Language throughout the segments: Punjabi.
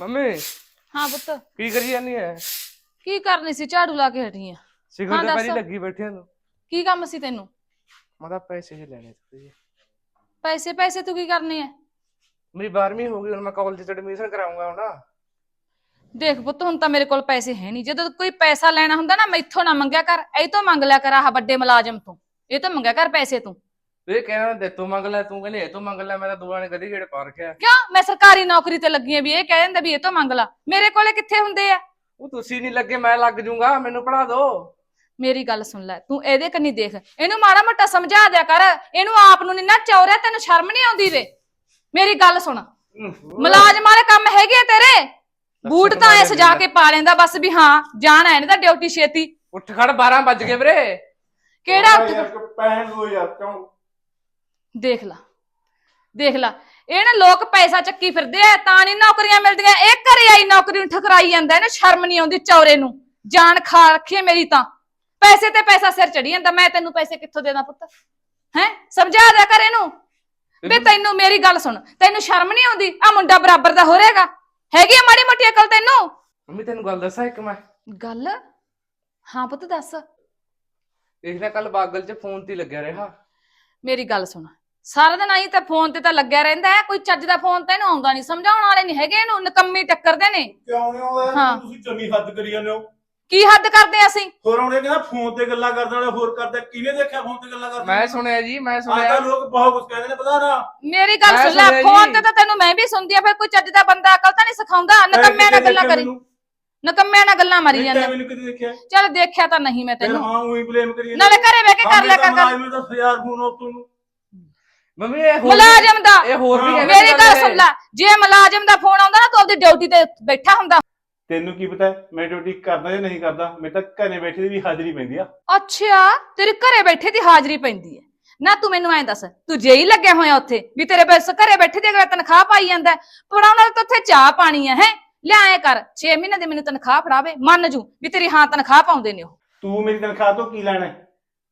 ਮੰਮੀ। ਹਾਂ ਪੁੱਤ। ਕੀ ਕਰੀ ਜਾਂਦੀ ਐ? ਕੀ ਕਰਨੀ ਸੀ? ਝਾੜੂ ਲਾ ਕੇ ਹਟੀ ਆ। ਸਿਖਰ ਹਾਂ, ਤੇ ਪਹਿਲੀ ਦੱਸ। ਲੱਗੀ ਬੈਠਿਆਂ ਨੂੰ ਕੀ ਕੰਮ ਸੀ ਤੈਨੂੰ? ਮੈਂ ਤਾਂ ਪੈਸੇ ਹੀ ਲੈਣੇ ਸੀ। ਪੈਸੇ ਪੈਸੇ ਤੂੰ ਕੀ ਕਰਨੇ ਆ ਮੇਰੀ 12ਵੀਂ ਹੋ ਗਈ ਹੁਣ ਮੈਂ ਕਾਲਜ ਚ ਐਡਮਿਸ਼ਨ ਕਰਾਉਂਗਾ ਹੁਣ। ਦੇਖ ਪੁੱਤ ਹੁਣ ਤਾਂ ਮੇਰੇ ਕੋਲ ਪੈਸੇ ਹੈ ਨਹੀਂ। ਜਦੋਂ ਕੋਈ ਪੈਸਾ ਲੈਣਾ ਹੁੰਦਾ ਨਾ ਮੈਥੋਂ ਨਾ ਮੰਗਿਆ ਕਰ। ਇਹ ਤੋਂ ਮੰਗ ਲਿਆ ਕਰ ਆਹ ਵੱਡੇ ਮੁਲਾਜ਼ਮ ਤੋਂ। ਇਹ ਤੋਂ ਮੰਗਿਆ ਕਰ ਪੈਸੇ ਤੂੰ। ਇਹ ਕਹਿਣਾ ਦੇ ਤੂੰ ਮੰਗ ਲੈ ਤੂੰ ਕਹਿੰਦੀ ਇਹ ਤੋਂ ਮੰਗ ਲੈ ਮੈਂ ਤਾਂ ਦੋਵਾਂ ਨੇ ਕਦੀ ਗੇੜ ਪਾ ਰੱਖਿਆ। ਕਿਉਂ? ਮੈਂ ਸਰਕਾਰੀ ਨੌਕਰੀ ਤੇ ਲੱਗੀ ਆ ਵੀ ਇਹ ਕਹਿ ਦਿੰਦਾ ਵੀ ਇਹ ਤੋਂ ਮੰਗ ਲਾ। ਮੇਰੇ ਕੋਲੇ ਕਿੱਥੇ ਹੁੰਦੇ ਆ? ਉਹ ਤੁਸੀਂ ਨਹੀਂ ਲੱਗੇ ਮੈਂ ਲੱਗ ਜੂੰਗਾ ਮੈਨੂੰ ਪੜਾ ਦੋ। ਮੇਰੀ ਗੱਲ ਸੁਣ ਲੈ ਤੂੰ ਇਹਦੇ ਕੰਨੀ ਦੇਖ। ਇਹਨੂੰ ਮਾੜਾ ਮੋਟਾ ਸਮਝਾ ਦਿਆ ਕਰ। ਇਹਨੂੰ ਆਪ ਨੂੰ ਨੀ ਨਾ ਚੌਰਿਆ ਤੈਨੂੰ ਸ਼ਰਮ ਨਹੀਂ ਆਉਂਦੀ ਵੇ। ਮੇਰੀ ਗੱਲ ਸੁਣ। ਮੁਲਾਜ਼ਮ ਵਾਲੇ ਕੰਮ ਹੈਗੇ ਆ ਤੇਰੇ? ਬੂਟ ਤਾਂ ਐ ਸਜਾ ਕੇ ਪਾ ਲੈਂਦਾ ਬਸ ਵੀ ਹਾਂ ਜਾਣਾ ਇਹਨੇ ਤਾਂ ਡਿਊਟੀ ਛੇਤੀ। ਉੱਠ ਖੜ 12 ਵੱਜ ਗਏ ਵੀਰੇ। ਕਿਹੜਾ ਉੱਠ- ਪੈਣ ਦੋ ਯਾਰ ਕਿਉਂ ਦੇਖ ਲਾ। ਦੇਖ ਲਾ। ਇਹ ਨਾ ਲੋਕ ਪੈਸਾ ਚੱਕੀ ਫਿਰਦੇ ਆ ਤਾਂ ਨਹੀਂ ਨੌਕਰੀਆਂ ਮਿਲਦੀਆਂ। ਇਹ ਘਰੇ ਆਈ ਨੌਕਰੀ ਨੂੰ ਠਕਰਾਈ ਜਾਂਦਾ ਇਹਨੂੰ ਸ਼ਰਮ ਨਹੀਂ ਆਉਂਦੀ ਚੌਰੇ ਨੂੰ। ਜਾਨ ਖਾ ਰੱਖੀ ਹੈ ਮੇਰੀ ਤਾਂ। ਪੈਸੇ ਤੇ ਪੈਸਾ ਸਿਰ ਚੜੀ ਜਾਂਦਾ ਮੈਂ ਤੈਨੂੰ ਪੈਸੇ ਕਿੱਥੋਂ ਦੇਣਾ ਪੁੱਤ? ਹੈ? ਸਮਝਾ ਦਿਆ ਕਰ ਇਹਨੂੰ। ਵੇ ਤੈਨੂੰ ਮੇਰੀ ਗੱਲ ਸੁਣ। ਤੈਨੂੰ ਸ਼ਰਮ ਨਹੀਂ ਆਉਂਦੀ? ਆ ਮੁੰਡਾ ਬਰਾਬਰ ਦਾ ਹੋ ਰਿਹਾਗਾ ਹੈਗੀ ਆ ਮਾੜੀ ਮੋਟੀ ਅਕਲ ਤੈਨੂੰ? ਮੰਮੀ ਤੈਨੂੰ ਗੱਲ ਦੱਸਾਂ ਇੱਕ ਮੈਂ? ਗੱਲ? ਹਾਂ ਪੁੱਤ ਦੱਸ। ਇਸ ਨੇ ਕੱਲ ਬਾਗਲ ਚ ਫੋਨ ਤੇ ਹੀ ਲੱਗਿਆ ਰਿਹਾ। ਮੇਰੀ ਗੱਲ ਸੁਣ। ਸਾਰਾ ਦਿਨ ਆਈ ਤਾਂ ਫੋਨ ਤੇ ਤਾਂ ਲੱਗਿਆ ਰਹਿੰਦਾ ਹੈ ਕੋਈ ਚੱਜ ਦਾ ਫੋਨ ਤਾਂ ਇਹਨੂੰ ਆਉਂਦਾ ਨਹੀਂ ਸਮਝਾਉਣ ਵਾਲੇ ਨਹੀਂ ਹੈਗੇ ਇਹਨੂੰ ਨਕੰਮੀ ਟੱਕਰਦੇ ਨੇ। ਕਿਉਂ ਨਹੀਂ ਆਉਂਦਾ ਹਾਂ। ਯਾਰ? ਤੁਸੀਂ ਜਮੀ ਹੱਦ ਕਰੀ ਜਾਂਦੇ ਹੋ। ਕੀ ਹੱਦ ਕਰਦੇ ਅਸੀਂ? ਹੋਰ ਉਹਨੇ ਕਹਿੰਦਾ ਫੋਨ ਤੇ ਗੱਲਾਂ ਕਰਨ ਵਾਲੇ ਹੋਰ ਕਰਦਾ ਕਿਹਨੇ ਦੇਖਿਆ ਫੋਨ ਤੇ ਗੱਲਾਂ ਕਰਦੇ ਮੈਂ ਸੁਣਿਆ ਜੀ ਮੈਂ ਅੱਜ ਸੁਣਿਆ ਤਾਂ ਲੋਕ ਬਹੁਤ ਕੁਝ ਕਹਿੰਦੇ ਨੇ ਪਤਾ ਨਾ ਮੇਰੀ ਗੱਲ ਮੈਂ ਸੁਣ ਲੈ ਸੁਣਿਆ ਫੋਨ ਜੀ। ਤੇ ਤਾਂ ਤੈਨੂੰ ਮੈਂ ਵੀ ਸੁਣਦੀ ਆ ਫਿਰ ਕੋਈ ਚੱਜ ਦਾ ਬੰਦਾ ਅਕਲ ਤਾਂ ਨਹੀਂ ਸਿਖਾਉਂਦਾ ਨਕੰਮਿਆਂ ਨਾਲ ਗੱਲਾਂ ਕਰੀ। ਨਕੰਮਿਆਂ ਨਾਲ ਗੱਲਾਂ ਮਾਰੀ ਜਾਂਦਾ। ਮੈਨੂੰ ਕਿਤੇ ਦੇਖਿਆ? ਚੱਲ ਦੇਖਿਆ ਤਾਂ ਨਹੀਂ ਮੈਂ ਫਿਰ ਤੈਨੂੰ ਹਾਂ ਉਹੀ ਬਲੇਮ ਕਰੀ ਜਾਂਦੇ ਨਾਲੇ ਘਰੇ ਬਹਿ ਕੇ ਕਰ ਲਿਆ ਕਰ ਗੱਲ। ਮੈਨੂੰ ਤਾਂ 1000 ਫੋਨ ਉਹ ਤੂੰ ਮੰਮੀ ਇਹ ਹੋਰ ਮੁਲਾਜ਼ਮ ਦਾ ਇਹ ਹੋਰ ਵੀ ਹਾਂ। ਕਹਿੰਦੇ ਮੇਰੀ ਗੱਲ। ਸੁਣ ਲੈ ਜੇ ਮੁਲਾਜ਼ਮ ਦਾ ਫੋਨ ਆਉਂਦਾ ਨਾ ਤੂੰ ਆਪਦੀ ਡਿਊਟੀ ਤੇ ਬੈਠਾ ਹੁੰਦਾ ਤੈਨੂੰ ਕੀ ਪਤਾ ਮੈਂ ਡਿਊਟੀ ਕਰਦਾ ਜਾਂ ਨਹੀਂ ਕਰਦਾ ਮੈਂ ਤਾਂ ਘਰੇ ਬੈਠੇ ਦੀ ਵੀ ਹਾਜ਼ਰੀ ਪੈਂਦੀ ਆ ਅੱਛਾ ਤੇਰੇ ਘਰੇ ਬੈਠੇ ਦੀ ਹਾਜ਼ਰੀ ਪੈਂਦੀ ਹੈ ਨਾ ਤੂੰ ਮੈਨੂੰ ਐਂ ਦੱਸ ਤੂੰ ਜੇ ਹੀ ਲੱਗਿਆ ਹੋਇਆ ਉੱਥੇ ਵੀ ਤੇਰੇ ਬਸ ਘਰੇ ਬੈਠੇ ਦੀ ਅਗਲਾ ਤਨਖਾਹ ਪਾਈ ਜਾਂਦਾ ਹੈ। ਪੜਾਉਣਾ ਤਾਂ ਉੱਥੇ ਚਾਹ ਪਾਣੀ ਹੈ ਹੈ ਲਿਆਏ ਕਰ 6 ਮਹੀਨੇ ਦੀ ਮੈਨੂੰ ਤਨਖਾਹ ਫੜਾਵੇ ਮੰਨ ਜੂ ਵੀ ਤੇਰੀ ਹਾਂ ਤਨਖਾਹ ਪਾਉਂਦੇ ਨੇ ਉਹ ਤੂੰ ਮੇਰੀ ਤਨਖਾਹ ਤੋਂ ਕੀ ਲੈਣਾ?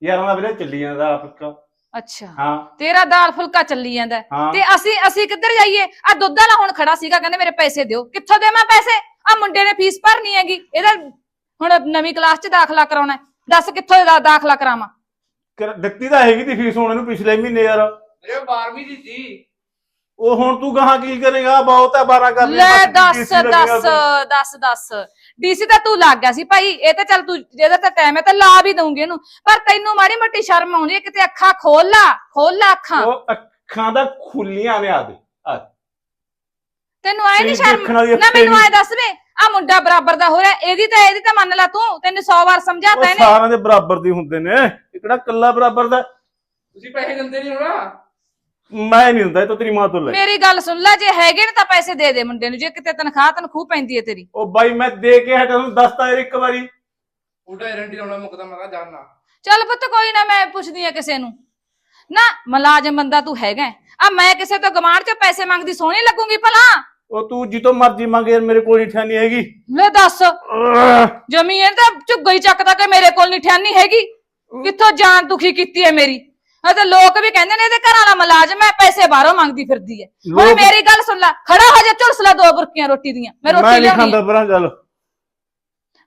ਯਾਰਾਂ ਦਾ ਵੇਲੇ ਚੱਲੀ ਜਾਂਦਾ ਆਪਕਾ ਅੱਛਾ। ਹਾਂ। ਤੇਰਾ ਦਾਲ ਫੁਲਕਾ ਚੱਲੀ ਜਾਂਦਾ। ਹੈ। ਹਾਂ ਤੇ ਅਸੀਂ ਅਸੀਂ ਕਿੱਧਰ ਜਾਈਏ? ਆ ਦੁੱਧ ਵਾਲਾ ਹੁਣ ਖੜਾ ਸੀਗਾ ਕਹਿੰਦੇ ਮੇਰੇ ਪੈਸੇ ਦਿਓ। ਕਿੱਥੋਂ ਦੇਵਾਂ ਪੈਸੇ? ਆ ਮੁੰਡੇ ਨੇ ਫੀਸ ਭਰਨੀ ਹੈਗੀ। ਇਹਦਾ ਹੁਣ ਨਵੀਂ ਕਲਾਸ 'ਚ ਦਾਖਲਾ ਕਰਾਉਣਾ। ਹੈ। ਦੱਸ ਕਿੱਥੋਂ ਦਾ ਦਾਖਲਾ ਕਰਾਵਾਂ? ਕਰ- ਦਿੱਤੀ ਤਾਂ ਹੈਗੀ ਤੀ ਫੀਸ ਹੁਣ ਇਹਨੂੰ ਪਿਛਲੇ ਮਹੀਨੇ ਯਾਰ। ਇਹ 12ਵੀਂ ਦੀ ਸੀ। ਉਹ ਹੁਣ ਤੂੰ ਗਾਹਾਂ ਕੀ ਕਰੇਗਾ? ਬਹੁਤ ਹੈ 12 ਕਰ ਲੈ ਦੱਸ ਦੱਸ। ਦੱਸ ਦੱਸ। ਡੀਸੀ ਤਾਂ ਤੂੰ ਲੱਗ ਗਿਆ ਸੀ ਭਾਈ ਇਹ ਤਾਂ ਚੱਲ ਤੂੰ ਜਿਹਦਾ ਤਾਂ ਟਾਈਮ ਹੈ ਤਾਂ ਲਾ ਵੀ ਦਊਂਗੀ ਇਹਨੂੰ। ਪਰ ਤੈਨੂੰ ਮਾੜੀ ਮੋਟੀ ਸ਼ਰਮ ਆਉਂਦੀ ਹੈ ਕਿਤੇ ਅੱਖਾਂ ਖੋਲ ਲਾ ਖੋਲ ਲਾ ਅੱਖਾਂ। ਉਹ ਅੱਖਾਂ ਦਾ ਖੁੱਲੀਆਂ ਨੇ ਆਦੇ ਆ ਤੈਨੂੰ ਐ ਨਹੀਂ ਤੇਰੀ ਸ਼ਰਮ? ਦੇਖਣ ਵਾਲੀ ਨਾ ਅੱਖੇ ਮੈਨੂੰ ਨੀ। ਐ ਦੱਸ ਵੇ ਆ ਮੁੰਡਾ ਬਰਾਬਰ ਦਾ ਹੋ ਰਿਹਾ ਇਹਦੀ ਤਾਂ ਇਹਦੀ ਤਾਂ ਮੰਨ ਲੈ ਤੂੰ ਤੈਨੂੰ 100 ਵਾਰ ਉਹ ਸਮਝਾਤਾ ਇਹਨੇ ਸਾਰਿਆਂ ਦੇ ਬਰਾਬਰ ਦੇ ਹੁੰਦੇ ਨੇ ਇਹ ਕਿਹੜਾ ਕੱਲਾ ਬਰਾਬਰ ਦਾ? ਤੁਸੀਂ ਪੈਸੇ ਦਿੰਦੇ ਨਹੀਂ ਹੋਣਾ? ਮੈਂ ਨਹੀਂ ਹੁੰਦਾ ਇਹ ਤਾਂ ਤੇਰੀ ਮਾਂ ਤੋਂ ਲੈ ਮੇਰੀ ਗੱਲ ਸੁਣ ਲੈ ਜੇ ਹੈਗੇ ਨੇ ਤਾਂ ਪੈਸੇ ਦੇ ਦੇ ਮੁੰਡੇ ਨੂੰ ਜੇ ਕਿਤੇ ਤਨਖਾਹ ਤਨਖੂ ਪੈਂਦੀ ਹੈ ਤੇਰੀ। ਉਹ ਬਾਈ ਮੈਂ ਦੇ ਕੇ ਹਟਾ ਤੈਨੂੰ ਦੱਸਤਾ ਯਾਰ ਇੱਕ ਵਾਰੀ। ਉਹਦਾ ਗਾਰੰਟੀ ਲਾਉਣਾ ਮੁਕਦਾ ਮੈਂ ਜਾਣਨਾ ਚੱਲ ਪੁੱਤ ਕੋਈ ਨਾ ਮੈਂ ਪੁੱਛਦੀ ਆ ਕਿਸੇ ਨੂੰ। ਨਾ ਮੁਲਾਜ਼ਮ ਬੰਦਾ ਤੂੰ ਹੈਗਾ ਆ ਮੈਂ ਕਿਸੇ ਤੋਂ ਗਮਾਰ ਚ ਪੈਸੇ ਮੰਗਦੀ ਸੋਹਣੀ ਲੱਗੂਗੀ ਭਲਾ। ਉਹ ਤੂੰ ਜਿੱਤੋਂ ਮਰਜ਼ੀ ਮੰਗ ਯਾਰ ਮੇਰੇ ਕੋਲ ਨਹੀਂ ਠਾਨੀ ਹੈਗੀ। ਲੈ ਦੱਸ। ਜ਼ਮੀਨ ਤਾਂ ਝੁੱਗਾ ਹੀ ਚੱਕਦਾ ਕਿ ਮੇਰੇ ਕੋਲ ਨਹੀਂ ਠਿਆਨੀ ਹੈਗੀ। ਕਿੱਥੋਂ ਜਾਨ ਦੁਖੀ ਕੀਤੀ ਹੈ ਮੇਰੀ? ਹਾਂ ਤੇ ਲੋਕ ਵੀ ਕਹਿੰਦੇ ਨੇ ਇਹਦੇ ਘਰ ਵਾਲਾ ਮੁਲਾਜ਼ਮ ਹੈ ਪੈਸੇ ਬਾਹਰੋਂ ਮੰਗਦੀ ਫਿਰਦੀ ਹੈ। ਹੁਣ ਲੋਕ- ਮੇਰੀ ਗੱਲ ਸੁਣ ਲੈ ਖੜਾ ਹੋ ਜਾ ਝੁਲਸ ਲੈ ਦੋ ਬੁਰਕੀਆਂ ਰੋਟੀ ਦੀਆਂ ਮੈਂ ਮੈਂ ਰੋਟੀ ਨਹੀਂ ਲਿਆਉਣੀ। ਖਾਂਦਾ ਹੈ। ਚੱਲ।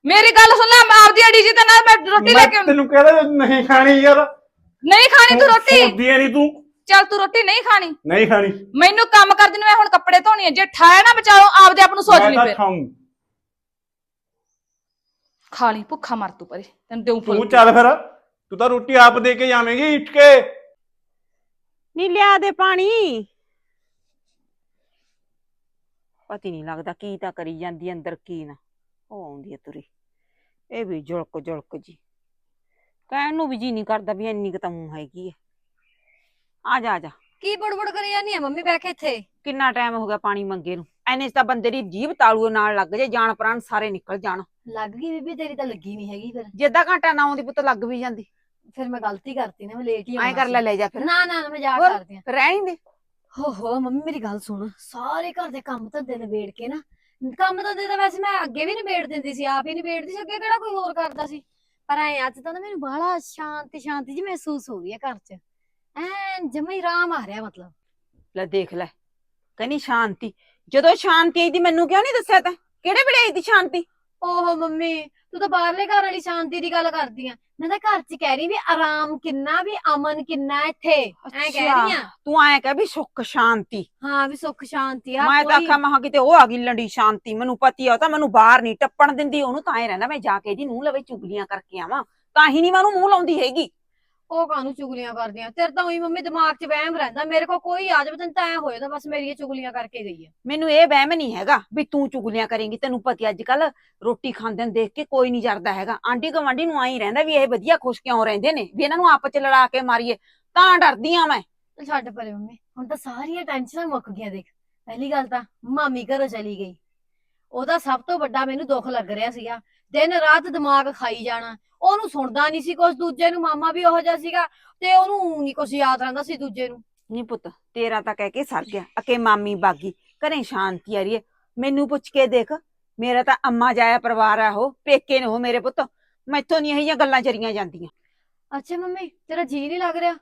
ਮੇਰੀ ਗੱਲ ਸੁਣ ਲੈ ਮੈਂ ਆਪਦੀ ਅੜੀ ਜੀ ਤੇ ਨਾਲ ਮੈਂ ਰੋਟੀ ਲੈ ਮੈਂ ਕੇ ਆਉਂਦੀ। ਤੈਨੂੰ ਕਹਿੰਦਾ ਨਹੀਂ ਖਾਣੀ ਯਾਰ। ਨਹੀਂ ਖਾਣੀ ਤੂੰ ਰੋਟੀ? ਹੁੰਦੀ ਨਹੀਂ ਤੂੰ। ਚੱਲ ਤੂੰ ਰੋਟੀ ਨਹੀਂ ਖਾਣੀ। ਨਹੀਂ ਖਾਣੀ। ਮੈਨੂੰ ਕੰਮ ਕਰਦੀ ਨੂੰ ਮੈਂ ਹੁਣ ਕੱਪੜੇ ਧੋਣੀ ਹੈ। ਜੇ ਠਾਇਆ ਨਾ ਬਚਾਓ ਆਪਦੇ ਆਪ ਨੂੰ ਸੋਚ ਮੈਂ ਲਈ ਤਾਂ ਫਿਰ। ਖਾਊਂ। ਖਾ ਲਈ ਭੁੱਖਾ ਮਰ ਤੂੰ ਪਰੇ ਤੈਨੂੰ ਦੇਉ ਤੂੰ ਚੱਲ ਫਿਰ। ਤੂੰ ਤਾਂ ਰੋਟੀ ਆਪ ਦੇ ਕੇ ਜਾਵੇਂਗੀ ਇੱਟ ਕੇ। ਨੀ ਲਿਆ ਦੇ ਪਾਣੀ। ਪਤੀ ਨਹੀਂ ਲੱਗਦਾ ਕੀ ਤਾਂ ਕਰੀ ਜਾਂਦੀ ਅੰਦਰ ਕੀ ਨਾ। ਉਹ ਆਉਂਦੀ ਹੈ ਤੁਰੀ। ਇਹ ਵੀ ਜੁਲਕ ਜੁਲਕ ਜੀ। ਕਹਿਣ ਨੂੰ ਵੀ ਜੀ ਨਹੀਂ ਕਰਦਾ ਵੀ ਇੰਨੀ ਕੁ ਤਾਂ ਮੂੰਹ ਹੈਗੀ ਹੈ ਆ ਜਾ ਆ ਜਾ। ਕੀ ਬੜਬੜ ਕਰੀ ਜਾਂਦੀ ਆ? ਮੰਮੀ ਬਹਿ ਕੇ ਇੱਥੇ। ਕਿੰਨਾ ਟਾਈਮ ਹੋ ਗਿਆ ਪਾਣੀ ਮੰਗੇ ਨੂੰ। ਐਨੇ 'ਚ ਤਾਂ ਬੰਦੇ ਦੀ ਜੀਭ ਤਾਲੂ ਨਾਲ ਲੱਗ ਜੇ ਜਾਨ ਪ੍ਰਾਣ ਸਾਰੇ ਨਿਕਲ ਜਾਣ। ਲੱਗ ਗਈ ਬੀਬੀ ਤੇਰੀ ਤਾਂ ਲੱਗੀ ਨਹੀਂ ਹੈਗੀ ਫਿਰ। ਜੇ ਅੱਧਾ ਘੰਟਾ ਨਾ ਆਉਂਦੀ ਪੁੱਤ ਲੱਗ ਵੀ ਜਾਂਦੀ। ਫਿਰ ਮੈਂ ਗਲਤੀ ਕਰਤੀ ਨਾ ਮੈਂ ਲੇਟ ਹੀ ਐਂ ਆਉਣਾ ਕਰ ਲੈ ਜਾ ਫਿਰ। ਨਾ ਨਾ ਨਾ, ਮਜ਼ਾਕ ਹੋਰ? ਕਰਦੀ ਆ ਰਹਿਣ ਦੇ। ਹੋ ਹੋ ਮੰਮੀ ਮੇਰੀ ਗੱਲ ਸੁਣ। ਸਾਰੇ ਘਰ ਦੇ ਕੰਮ ਧੰਦੇ ਨਿਬੇੜ ਕੇ ਨਾ ਕੰਮ ਧੰਦੇ ਤਾਂ ਵੈਸੇ ਮੈਂ ਅੱਗੇ ਵੀ ਨਿਬੇੜ ਦਿੰਦੀ ਸੀ ਆਪ ਹੀ ਨਿਬੇੜਦੀ ਸੀ ਅੱਗੇ ਕਿਹੜਾ ਕੋਈ ਹੋਰ ਕਰਦਾ ਸੀ? ਪਰ ਐ ਅੱਜ ਤਾਂ ਨਾ ਮੈਨੂੰ ਬੜਾ ਸ਼ਾਂਤੀ ਸ਼ਾਂਤੀ ਜੀ ਮਹਿਸੂਸ ਹੋ ਰਹੀ ਹੈ ਘਰ 'ਚ। ਐਨ ਜਮਾ ਹੀ ਆਰਾਮ ਆ ਰਿਹਾ ਮਤਲਬ। ਲੈ ਦੇਖ ਲੈ ਕਹਿੰਦੀ ਸ਼ਾਂਤੀ। ਜਦੋਂ ਸ਼ਾਂਤੀ ਆਈ ਦੀ ਮੈਨੂੰ ਕਿਉਂ ਨਹੀਂ ਦੱਸਿਆ ਤੈਂ? ਕਿਹੜੇ ਵੇਲੇ ਆਈ ਦੀ ਸ਼ਾਂਤੀ? ਓਹੋ ਮੰਮੀ ਤੂੰ ਤਾਂ ਬਾਹਰਲੇ ਘਰ ਵਾਲੀ ਸ਼ਾਂਤੀ ਦੀ ਗੱਲ ਕਰਦੀ ਆ। ਮੈਂ ਤਾਂ ਘਰ 'ਚ ਕਹਿ ਰਹੀ ਵੀ ਆਰਾਮ ਕਿੰਨਾ ਵੀ ਅਮਨ ਕਿੰਨਾ ਇੱਥੇ। ਐ ਕਹਿ ਰਹੀ ਆ। ਤੂੰ ਐਂ ਕਹਿ ਵੀ ਸੁੱਖ ਸ਼ਾਂਤੀ। ਹਾਂ ਵੀ ਸੁੱਖ ਸ਼ਾਂਤੀ ਆ ਮੈਂ ਤਾਂ ਕੋਈ- ਆਖਿਆ ਮਹਾ ਕਿਤੇ ਉਹ ਆ ਗਈ ਲੰਡੀ ਸ਼ਾਂਤੀ ਮੈਨੂੰ ਪਤੀ ਆ ਉਹ ਤਾਂ ਮੈਨੂੰ ਬਾਹਰ ਨਹੀਂ ਟੱਪਣ ਦਿੰਦੀ ਉਹਨੂੰ ਤਾਂ ਐ ਰਹਿੰਦਾ ਮੈਂ ਜਾ ਕੇ ਇਹਦੀ ਨੂੰਹ ਲਵੇ ਚੁਗਲੀਆਂ ਕਰਕੇ ਆਵਾਂ। ਤਾਂ ਹੀ ਨਹੀਂ ਮੈਂ ਉਹਨੂੰ ਮੂੰਹ ਲਾਉਂਦੀ ਹੈਗੀ। ਉਹ ਕਾਹਨੂੰ ਚੁਗਲੀਆਂ ਕਰਦੀਆਂ? ਤੇਰੇ ਤਾਂ ਉਹੀ ਮੰਮੀ ਦਿਮਾਗ 'ਚ ਵਹਿਮ ਰਹਿੰਦਾ ਮੇਰੇ ਕੋਲ ਕੋਈ ਆ ਜਾਵੇ ਤੈਨੂੰ ਤਾਂ ਐ ਹੋਇਆ ਤਾਂ ਬਸ ਮੇਰੀਆਂ ਚੁਗਲੀਆਂ ਕਰਕੇ ਗਈ ਆ। ਮੈਨੂੰ ਇਹ ਵਹਿਮ ਨਹੀਂ ਹੈਗਾ ਵੀ ਤੂੰ ਚੁਗਲੀਆਂ ਕਰੇਂਗੀ ਤੈਨੂੰ ਪਤੀ ਅੱਜ ਕੱਲ ਰੋਟੀ ਖਾਂਦੇ ਨੂੰ ਦੇਖ ਕੇ ਕੋਈ ਨਹੀਂ ਜਰਦਾ ਹੈਗਾ। ਆਂਢੀ ਗੁਆਂਢੀ ਨੂੰ ਆਈ ਰਹਿੰਦਾ ਵੀ ਇਹ ਵਧੀਆ ਖੁਸ਼ ਕਿਉਂ ਰਹਿੰਦੇ ਨੇ ਵੀ ਇਹਨਾਂ ਨੂੰ ਆਪਸ ਚ ਲੜਾ ਕੇ ਮਾਰੀਏ। ਤਾਂ ਡਰਦੀ ਆ ਮੈਂ। ਚੱਲ ਛੱਡ ਪਰੇ ਮੰਮੀ ਹੁਣ ਤਾਂ ਸਾਰੀਆਂ ਟੈਨਸ਼ਨਾਂ ਮੁੱਕ ਗਈਆਂ ਦੇਖ। ਪਹਿਲੀ ਗੱਲ ਤਾਂ ਮਾਮੀ ਘਰੋਂ ਚਲੀ ਗਈ। ਉਹਦਾ ਸਭ ਤੋਂ ਵੱਡਾ ਮੈਨੂੰ ਦੁੱਖ ਲੱਗ ਰਿਹਾ ਸੀਗਾ ਦਿਨ ਰਾਤ ਦਿਮਾਗ ਖਾਈ ਜਾਣਾ। ਉਹਨੂੰ ਸੁਣਦਾ ਨਹੀਂ ਸੀ ਕੁਛ ਦੂਜੇ ਨੂੰ ਮਾਮਾ ਵੀ ਉਹੋ ਜਿਹਾ ਸੀਗਾ ਤੇ ਉਹਨੂੰ ਨਹੀਂ ਕੁਛ ਯਾਦ ਰਹਿੰਦਾ ਸੀ ਦੂਜੇ ਨੂੰ। ਨਹੀਂ ਪੁੱਤ ਤੇਰਾ ਤਾਂ ਕਹਿ ਕੇ ਸਰ ਗਿਆ ਅਕੇ ਮਾਮੀ ਬਾਗੀ ਘਰੇ ਸ਼ਾਂਤੀ ਆ ਰਹੀ ਹੈ ਮੈਨੂੰ ਪੁੱਛ ਕੇ ਦੇਖ ਮੇਰਾ ਤਾਂ ਅੰਮਾ ਜਾਇਆ ਪਰਿਵਾਰ ਆ ਉਹ ਪੇਕੇ ਨੇ ਉਹ ਮੇਰੇ ਪੁੱਤ। ਮੈਥੋਂ ਨਹੀਂ ਇਹ ਜਿਹੀਆਂ ਗੱਲਾਂ ਚਰੀਆਂ ਜਾਂਦੀਆਂ। ਅੱਛਾ ਮੰਮੀ ਤੇਰਾ ਜੀ ਨਹੀਂ ਲੱਗ ਰਿਹਾ?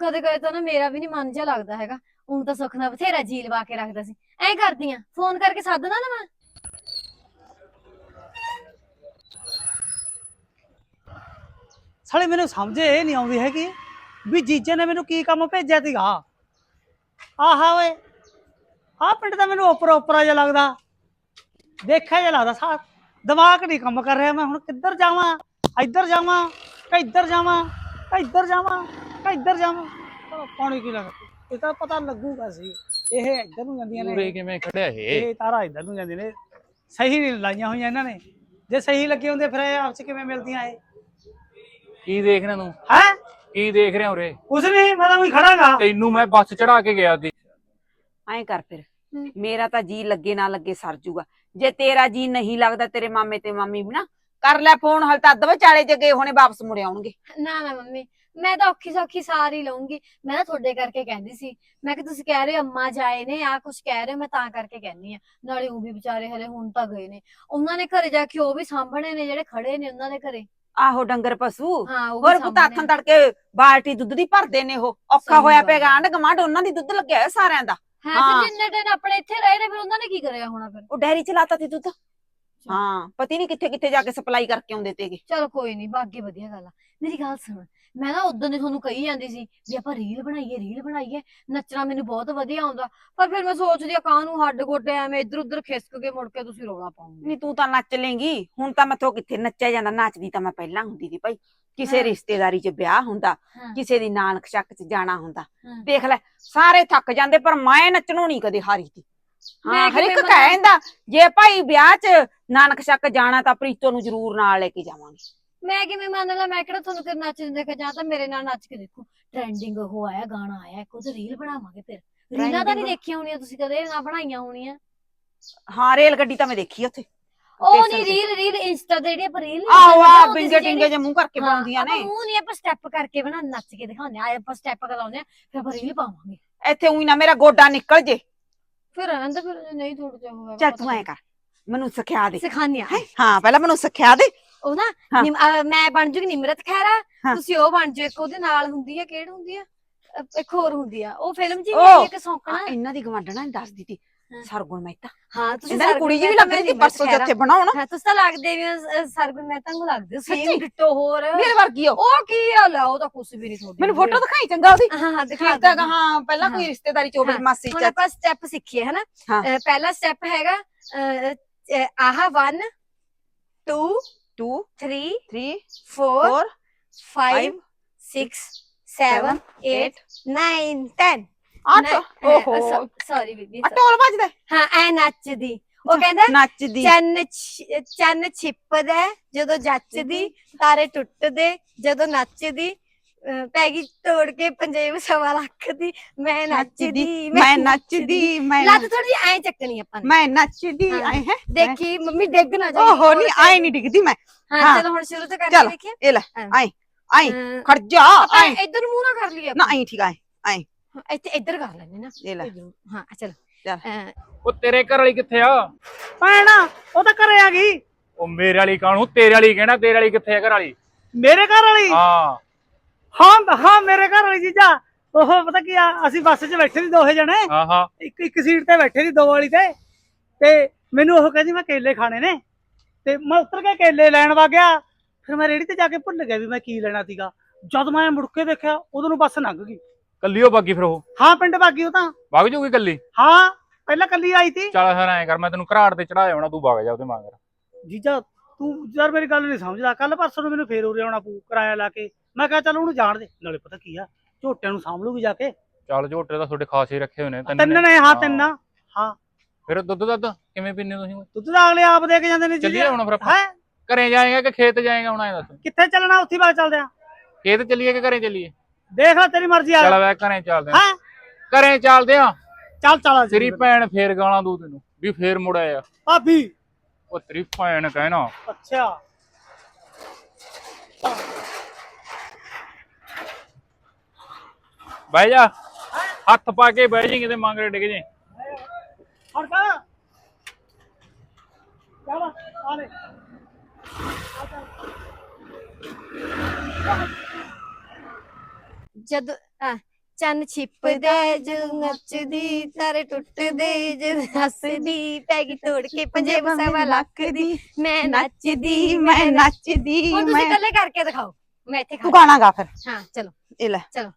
ਕਦੇ ਕਦੇ ਤਾਂ ਨਾ ਮੇਰਾ ਵੀ ਨਹੀਂ ਮਨ ਜਿਹਾ ਲੱਗਦਾ ਹੈਗਾ। ਹੁਣ ਤਾਂ ਸੁੱਖ ਨਾਲ ਬਥੇਰਾ ਜੀ ਲਵਾ ਕੇ ਰੱਖਦਾ ਸੀ। ਐਂ ਕਰਦੀ ਆ ਫੋਨ ਕਰਕੇ ਸੱਦਣਾ ਨਾ ਮੈਂ ਸਾਲੇ ਮੈਨੂੰ ਸਮਝ ਇਹ ਨਹੀਂ ਆਉਂਦੀ ਹੈਗੀ ਵੀ ਜੀਜੇ ਨੇ ਮੈਨੂੰ ਕੀ ਕੰਮ ਭੇਜਿਆ ਸੀਗਾ। ਆਹਾ ਓਏ ਆਹ ਪਿੰਡ ਤਾਂ ਮੈਨੂੰ ਉੱਪਰ ਉੱਪਰਾ ਜਿਹਾ ਲੱਗਦਾ। ਦੇਖਿਆ ਜਿਹਾ ਲੱਗਦਾ ਸਾ ਦਿਮਾਗ ਨਹੀਂ ਕੰਮ ਕਰ ਰਿਹਾ ਮੈਂ ਹੁਣ ਕਿੱਧਰ ਜਾਵਾਂ? ਇੱਧਰ ਜਾਵਾਂ ਕਿ ਇੱਧਰ ਜਾਵਾਂ? ਕਿ ਇੱਧਰ ਜਾਵਾਂ? ਕਿ ਇੱਧਰ ਜਾਵਾਂ? ਪਾਣੀ ਕੀ ਲੱਗਦਾ ਇਹ ਤਾਂ ਪਤਾ ਲੱਗੂਗਾ ਸੀ। ਇਹ ਇੱਧਰ ਨੂੰ ਜਾਂਦੀਆਂ ਪੂਰੇ ਨੇ ਕਿਵੇਂ ਖੜਿਆ ਇਹ? ਇਹ ਤਾਰਾ ਇੱਧਰ ਨੂੰ ਜਾਂਦੀਆਂ ਨੇ। ਸਹੀ ਨਹੀਂ ਲਾਈਆਂ ਹੋਈਆਂ ਇਹਨਾਂ ਨੇ। ਜੇ ਸਹੀ ਲੱਗੇ ਹੁੰਦੇ ਫਿਰ ਇਹ ਆਪਸ 'ਚ ਕਿਵੇਂ ਮਿਲਦੀਆਂ ਇਹ? ਕੀ ਦੇਖ ਰਿਹਾ ਤੂੰ? ਹੈ? ਕੀ ਦੇਖ ਰਿਹਾ ਉਰੇ? ਕੁਛ ਨਹੀਂ ਮੈਂ ਤਾਂ ਕੋਈ ਖੜਾਗਾ। ਤੈਨੂੰ ਮੈਂ ਬੱਸ ਚੜਾ ਕੇ ਗਿਆ ਸੀ। ਐਂ ਕਰ ਫਿਰ। ਮੇਰਾ ਤਾਂ ਜੀ ਲੱਗੇ ਨਾ ਲੱਗੇ ਸਰ ਜੂਗਾ। ਜੇ ਤੇਰਾ ਜੀ ਨਹੀਂ ਲੱਗਦਾ ਤੇਰੇ ਮਾਮੇ ਤੇ ਮਾਮੀ ਵੀ ਨਾ ਕਰ ਲੈ ਫੋਨ ਹਲ ਤਾਂ ਅੱਧ ਵਿਚਾਲੇ ਜੇ ਗਏ ਹੋਣੇ ਵਾਪਸ ਮੁੜ ਆਉਣਗੇ। ਨਾ ਨਾ ਮੰਮੀ ਮੈਂ ਤਾਂ ਔਖੀ ਸੌਖੀ ਸਾਰੀ ਲਊਂਗੀ। ਮੈਂ ਨਾ ਤੁਹਾਡੇ ਕਰਕੇ ਕਹਿੰਦੀ ਸੀ। ਮੈਂ ਕਿ ਤੁਸੀਂ ਕਹਿ ਰਹੇ ਹੋ ਅੰਮਾ ਜਾਏ ਨੇ ਆ ਕੁਝ ਕਹਿ ਰਹੇ ਹੋ, ਮੈਂ ਤਾਂ ਕਰਕੇ ਕਹਿੰਦੀ ਆ ਨਾਲੇ ਉਹ ਵੀ ਵਿਚਾਰੇ ਹਲੇ ਹੁਣ ਤਾਂ ਗਏ ਨੇ। ਉਹਨਾਂ ਨੇ ਘਰੇ ਜਾ ਕੇ ਉਹ ਵੀ ਸਾਂਭਣੇ ਨੇ ਜਿਹੜੇ ਖੜੇ ਨੇ ਉਹਨਾਂ ਦੇ ਘਰੇ। ਆਹੋ ਡੰਗਰ ਪਸ਼ੂ। ਹਾਂ ਉਹ ਵੀ ਹੋਰ ਪੁੱਤ ਸਾਂਭਣੇ ਹੱਥਾਂ ਤੜਕੇ ਬਾਲਟੀ ਦੁੱਧ ਦੀ ਭਰਦੇ ਨੇ ਉਹ। ਔਖਾ ਸਹੀ ਹੋਇਆ ਗੱਲ ਪਿਆ। ਆਂਢ ਗਮਾਂਡ ਉਹਨਾਂ ਦੀ ਦੁੱਧ ਲੱਗਿਆ ਹੋਇਆ ਸਾਰਿਆਂ ਦਾ। ਹੈ ਹਾਂ। ਫਿਰ ਜਿੰਨੇ ਦਿਨ ਆਪਣੇ ਇੱਥੇ ਰਹੇ ਨੇ ਫਿਰ ਉਹਨਾਂ ਨੇ ਕੀ ਕਰਿਆ ਹੋਣਾ ਫਿਰ? ਉਹ ਡੈਰੀ ਚਲਾਤਾ ਸੀ ਦੁੱਧ। ਹਾਂ ਪਤੀ ਨਹੀਂ ਕਿੱਥੇ ਕਿੱਥੇ ਜਾ ਕੇ ਸਪਲਾਈ ਕਰਕੇ ਆਉਂਦੇ ਤੇਗੇ ਚਲੋ ਕੋਈ ਨਹੀਂ ਬਾਕੀ ਵਧੀਆ ਗੱਲ ਆ। ਮੇਰੀ ਗੱਲ ਸੁਣ ਮੈਂ ਨਾ ਉਦੋਂ ਦੀ ਤੁਹਾਨੂੰ ਕਹੀ ਜਾਂਦੀ ਸੀ ਵੀ ਆਪਾਂ ਰੀਲ ਬਣਾਈਏ ਰੀਲ ਬਣਾਈਏ ਨੱਚਣਾ ਮੈਨੂੰ ਬਹੁਤ ਵਧੀਆ ਆਉਂਦਾ ਪਰ ਫਿਰ ਮੈਂ ਸੋਚਦੀ ਆ ਕਾਂ ਨੂੰ ਹੱਡ ਗੋਡੇ ਐਵੇਂ ਇੱਧਰ ਉੱਧਰ ਖਿਸਕ ਕੇ ਮੁੜ ਕੇ ਤੁਸੀਂ ਰੋਲਾ ਪਾਉਂਗੇ ਨਹੀਂ ਤੂੰ ਤਾਂ ਨੱਚ ਲੇਂਗੀ ਹੁਣ ਤਾਂ ਮੈਥੋਂ ਕਿੱਥੇ ਨੱਚਿਆ ਜਾਂਦਾ ਨੱਚਦੀ ਤਾਂ ਮੈਂ ਪਹਿਲਾਂ ਹੁੰਦੀ ਸੀ ਭਾਈ ਕਿਸੇ ਹਾਂ। ਰਿਸ਼ਤੇਦਾਰੀ 'ਚ ਵਿਆਹ ਹੁੰਦਾ ਹਾਂ। ਕਿਸੇ ਦੀ ਨਾਨਕ ਚੱਕ 'ਚ ਜਾਣਾ ਹੁੰਦਾ ਹਾਂ। ਦੇਖ ਲੈ ਸਾਰੇ ਥੱਕ ਜਾਂਦੇ ਪਰ ਮੈਂ ਨੱਚਣੋਂ ਨਹੀਂ ਕਦੇ ਹਾਰੀ ਤੀ ਹਾਂ ਮੈਂ ਹਰ ਇੱਕ? ਕਹਿੰਦਾ ਜੇ ਭਾਈ ਵਿਆਹ 'ਚ ਨਾਨਕ ਚੱਕ ਜਾਣਾ ਤਾਂ ਪ੍ਰੀਤੋ ਨੂੰ ਜ਼ਰੂਰ ਨਾਲ ਲੈ ਕੇ ਜਾਵਾਂਗੇ ਮੈਂ ਕਿਵੇਂ ਮੰਨ ਲਾ ਮੈਂ ਕਿਹੜਾ ਤੁਹਾਨੂੰ ਕਿ ਨੱਚਦੇ ਦੇਖਿਆ ਜਾਂ ਤਾਂ ਮੇਰੇ ਨਾਲ ਨੱਚ ਕੇ ਦੇਖੋ। ਟ੍ਰੈਂਡਿੰਗ ਉਹ ਆਇਆ ਗਾਣਾ ਆਇਆ ਇੱਕ ਉਹਦੇ ਰੀਲ ਬਣਾਵਾਂਗੇ ਫਿਰ। ਰੀਲਾਂ ਤਾਂ ਨਹੀਂ Trending? ਦੇਖੀਆਂ ਹੋਣੀਆਂ ਤੁਸੀਂ ਕਦੇ ਨਾ ਬਣਾਈਆਂ ਹੋਣੀਆਂ। ਹਾਂ ਰੇਲ ਗੱਡੀ ਤਾਂ ਮੈਂ ਦੇਖੀ ਉੱਥੇ। ਉਹ ਨਹੀਂ। ਰੀਲ ਰੀਲ ਇੰਸਟਾ ਤੇ ਜਿਹੜੀ ਆਪਾਂ ਰੀਲ ਆਹੋ ਆ ਬਿੰਗੇ ਟਿੰਗੇ ਜੇ ਮੂੰਹ ਕਰਕੇ ਪਾਉਂਦੀਆਂ ਨੇ। ਮੂੰਹ ਨਹੀਂ ਆਪਾਂ ਸਟੈਪ ਕਰਕੇ ਬਣਾ ਨੱਚ ਕੇ ਦਿਖਾਉਂਦੇ ਆ। ਆਪਾਂ ਸਟੈਪ ਕਰਾਉਂਦੇ ਆ ਫਿਰ ਆਪਾਂ ਰੀਲ ਪਾਵਾਂਗੇ। ਇੱਥੇ ਉਹੀ ਨਾ ਮੇਰਾ ਗੋਡਾ ਨਿਕਲ ਜੇ। ਫਿਰ ਰਹਿਣ ਦੇ ਫਿਰ ਜੇ ਨਹੀਂ ਥੋੜਾ ਹੋਇਆ ਚੱਲ ਤੂੰ ਐ ਕਰ ਮੈਨੂੰ ਸਿਖਾ ਦੇ। ਸਿਖਾਨੀ ਆ। ਹਾਂ? ਪਹਿਲਾਂ ਮੈਨੂੰ ਸਿਖਾ ਦੇ। ਉਹ ਨਾ ਹਾਂ। ਨਿਮ- ਅਹ ਮੈਂ ਬਣ ਜੂਗੀ ਨਿਮਰਤ ਖੈਰਾ ਹਾਂ। ਤੁਸੀਂ ਉਹ ਬਣ ਜਾਓ ਇੱਕ ਉਹਦੇ ਨਾਲ ਹੁੰਦੀ ਆ ਕਿਹੜੀ ਹੁੰਦੀ ਆ? ਅਹ ਇੱਕ ਹੋਰ ਹੁੰਦੀ ਆ। ਉਹ ਫਿਲਮ ਜੀ ਉਹ, ਇੱਕ ਸੌਂਕਣਾ। ਇਹਨਾਂ ਦੀ ਗਵਾਂਢਣਾ ਨੀ ਦੱਸਦੀ ਤੀ ਹਾਂ। ਸਰਗੁਣ ਮਹਿਤਾ। ਹਾਂ ਤੁਸੀਂ ਇਹਨਾਂ ਦੀ ਕੁੜੀ ਜੀ ਵੀ ਲੱਗ ਰਹੀ ਸੀ ਪਰਸੋਂ ਨਿਮਰਤ ਜਿੱਥੇ ਬਣਾਉਣ ਖਹਿਰਾ। ਹਾਂ ਤੁਸੀਂ ਤਾਂ ਲੱਗਦੇ ਵੀ ਹੋ, ਅਹ, ਸਰਗੁਣ ਮਹਿਤਾ ਨੂੰ ਲੱਗਦੇ ਹੋ। ਸੱਚੀ? ਡਿੱਟੋ ਹੋਰ। ਮੇਰੇ ਵਰਗੀ ਉਹ। ਉਹ ਕੀ ਹਾਲ ਆ ਉਹ ਤਾਂ ਕੁਝ ਵੀ ਨਹੀਂ ਤੁਹਾਡੀ ਮੈਨੂੰ ਫੋਟੋ ਦਿਖਾਈ ਚੰਗਾ ਉਹਦੀ। ਹਾਂ ਹਾਂ ਦਿਖਾ ਠੀਕ ਤਾਂ ਦਿੰਦੀ। ਹਾਂ ਪਹਿਲਾਂ ਕੋਈ। ਰਿਸ਼ਤੇਦਾਰੀ ਚ ਹਾਂ, ਮਾਸੀ ਹੁਣ ਚਾਚੀ। ਆਪਾਂ ਸਟੈਪ ਸਿੱਖੀਏ ਹਨਾ? ਹਾਂ। ਅਹ, ਪਹਿਲਾ ਸਟੈਪ ਹੈਗਾ ਅਹ, ਅਹ, ਆਹ 1 2 2 3 3 4 4 5 6 7 8 9 10 8 ਓਹੋ ਸੌਰੀ ਬੀਬੀ ਆ ਢੋਲ ਵੱਜਦਾ ਹਾਂ ਐ ਨੱਚਦੀ ਉਹ ਕਹਿੰਦਾ ਨੱਚਦੀ ਚੰਨ ਚੰਨ ਛਿਪਦਾ ਜਦੋਂ ਜੱਚਦੀ ਤਾਰੇ ਟੁੱਟਦੇ ਜਦੋਂ ਨੱਚਦੀ ਅਹ, ਪੈ ਗਈ ਤੋੜ ਕੇ ਪੰਜੇਬ ਸਵਾ ਲੱਖ ਦੀ ਮੈਂ ਨੱਚਦੀ ਮੈਂ ਨੱਚਦੀ ਮੈਂ ਲੱਤ ਥੋੜੀ ਐ ਚੱਕਣੀ ਆਪਾਂ ਨੇ। ਮੈਂ ਨੱਚਦੀ। ਆਏ ਹੈ ਦੇਖੀ ਮੰਮੀ ਡਿੱਗ ਨਾ ਜਾਏ ਓਹੋ ਨਹੀਂ ਆਏ ਨਹੀਂ ਡਿੱਗਦੀ ਮੈਂ। ਹਾਂ। ਚਲੋ ਹੁਣ ਸ਼ੁਰੂ ਤੋਂ ਕਰਕੇ ਚੱਲ। ਦੇਖੀਏ। ਇਹ ਲੈ ਆਏ ਅਹ, ਖੜ ਜਾ ਆਏ ਇੱਧਰ ਮੂੰਹ ਨਾ ਕਰ ਲਈਏ ਨਾ। ਆਏ ਠੀਕ ਆਏ ਹਾਂ, ਇੱਥੇ ਇੱਧਰ ਕਰ ਲੈਣੇ ਨਾ। ਇਹ ਲੈ। ਹਾਂ ਚਲ। ਚੱਲ। ਉਹ ਤੇਰੇ ਘਰ ਵਾਲੀ ਕਿੱਥੇ ਆ? ਭੈਣਾ ਉਹ ਤਾਂ ਘਰੇ ਆ ਗਈ। ਉਹ ਮੇਰੇ ਵਾਲੀ ਕਾਹਨੂੰ ਤੇਰੇ ਵਾਲੀ ਕਹਿਣਾ ਤੇਰੇ ਵਾਲੀ ਕਿੱਥੇ ਆ ਘਰ ਵਾਲੀ? ਮੇਰੇ ਘਰ ਵਾਲੀ? ਹਾਂ। ਹਾਂ ਹਾਂ ਮੇਰੇ ਘਰ ਵਾਲੀ ਜੀਜਾ ਉਹ ਪਤਾ ਕੀ ਆ? ਅਸੀਂ ਬੱਸ 'ਚ ਬੈਠੇ ਸੀ ਦੋਹੇ ਜਣੇ। ਹਾਂ ਹਾਂ। ਇੱਕ ਇੱਕ ਸੀਟ ਤੇ ਬੈਠੇ ਸੀ ਦੋ ਵਾਲੀ ਤੇ। ਤੇ ਮੈਨੂੰ ਉਹ ਕਹਿੰਦੀ ਮੈਂ ਕੇਲੇ ਖਾਣੇ ਨੇ। ਤੇ ਮੈਂ ਉੱਤਰ ਕੇ ਕੇਲੇ ਲੈਣ ਵਾ ਗਿਆ। ਫਿਰ ਮੈਂ ਰੇੜੀ ਤੇ ਜਾ ਕੇ ਭੁੱਲ ਗਿਆ ਵੀ ਮੈਂ ਕੀ ਲੈਣਾ ਸੀਗਾ। ਜਦ ਮੈਂ ਮੁੜ ਕੇ ਦੇਖਿਆ ਉਦੋਂ ਨੂੰ ਬੱਸ ਲੰਘ ਗਈ। ਕੱਲੀ ਉਹ ਬਾਕੀ ਫਿਰ ਉਹ? ਹਾਂ ਪਿੰਡ ਬਾਗੀ ਉਹ ਤਾਂ। ਵਗ ਜੂਗੀ ਕੱਲੀ? ਹਾਂ ਪਹਿਲਾਂ ਕੱਲੀ ਆਈ ਸੀ ਚੱਲ ਫਿਰ ਐਂ ਕਰ ਮੈਂ ਤੈਨੂੰ ਘਰਾੜ ਤੇ ਚੜਾਇਆ ਹੋਣਾ ਤੂੰ ਵਗ ਜਾ ਉਹਦੇ ਮਗਰ। ਜੀਜਾ ਤੂੰ ਯਾਰ ਮੇਰੀ ਗੱਲ ਨਹੀਂ ਸਮਝਦਾ। ਕੱਲ ਪਰਸੋਂ ਨੂੰ ਮੈਨੂੰ ਫੇਰ ਉਰੇ ਆਉਣਾ ਪਊ ਕਿਰਾਇਆ ਲਾ ਕੇ। ਮੈਂ ਕਿਹਾ ਚੱਲ ਉਹਨੂੰ ਜਾਣ ਦੇ ਨਾਲੇ ਪਤਾ ਕੀ ਆ ਝੋਟਿਆਂ ਨੂੰ ਸਾਂਭ ਲੂਗੀ ਜਾ ਕੇ। ਚੱਲ ਝੋਟੇ ਤਾਂ ਤੁਹਾਡੇ ਖਾਸੇ ਰੱਖੇ ਹੋਏ ਨੇ ਤਿੰਨ ਨੇ। ਹਾਂ ਤਿੰਨ ਆ। ਹਾਂ। ਫਿਰ ਦੁੱਧ ਦੱਧ ਕਿਵੇਂ ਪੀਂਦੇ ਹੋ ਤੁਸੀਂ? ਦੁੱਧ ਦਾ ਅਗਲੇ ਆਪ ਦੇ ਕੇ ਜਾਂਦੇ ਨੇ ਚੱਲੀਏ ਹੁਣ ਫਿਰ ਆਪਾਂ। ਹੈ? ਘਰੇ ਜਾਏਗਾ ਕਿ ਖੇਤ ਜਾਏਗਾ ਹੁਣ ਐਂ ਦੱਸ। ਕਿੱਥੇ ਚੱਲਣਾ ਉੱਥੇ ਬਾਅਦ ਚੱਲਦੇ ਆ। ਖੇਤ ਚੱਲੀਏ ਕਿ ਘਰੇ ਚੱਲੀਏ? ਦੇਖ ਲੈ ਤੇਰੀ ਮਰਜ਼ੀ ਆ। ਚੱਲ ਵੇ ਘਰੇ ਚੱਲਦੇ ਆ। ਹੈ? ਘਰੇ ਚੱਲਦੇ ਆ। ਚੱਲ ਚੱਲ ਤੇਰੀ ਭੈਣ ਫੇਰ ਗਾਲਾਂ ਦੂ ਤੈਨੂੰ ਵੀ ਫੇਰ ਮੁੜ ਆਇਆ। ਭਾਬੀ। ਉਹ ਤੇਰੀ ਭੈਣ ਕਹਿਣਾ। ਅੱਛਾ। ਬਹਿ ਜਾ। ਹੱਥ ਪਾ ਕੇ ਬਹਿ ਜੀ ਕਿਤੇ ਮੰਗਰੇ ਡਿੱਗ ਜੇ। ਹੜਕਾ ਚੱਲ ਆ ਲੈ। ਜਦ ਆ, ਚੰਨ ਛਿਪਦੇ ਜਦ ਨੱਚਦੀ ਤਾਰੇ ਟੁੱਟਦੇ ਜਦ ਹੱਸਦੀ ਪੈ ਗਈ ਤੋੜ ਕੇ ਪੰਜੇ ਸਵਾ ਲੱਖ ਦੀ ਮੈਂ ਨੱਚਦੀ ਮੈਂ ਨੱਚਦੀ ਹੁਣ ਤੁਸੀਂ ਇਕੱਲੇ ਕਰਕੇ ਦਿਖਾਓ। ਮੈਂ ਇੱਥੇ ਤੂੰ ਗਾਣਾ ਗਾ ਫਿਰ। ਹਾਂ ਚਲੋ। ਇਹ ਲੈ। ਚਲੋ।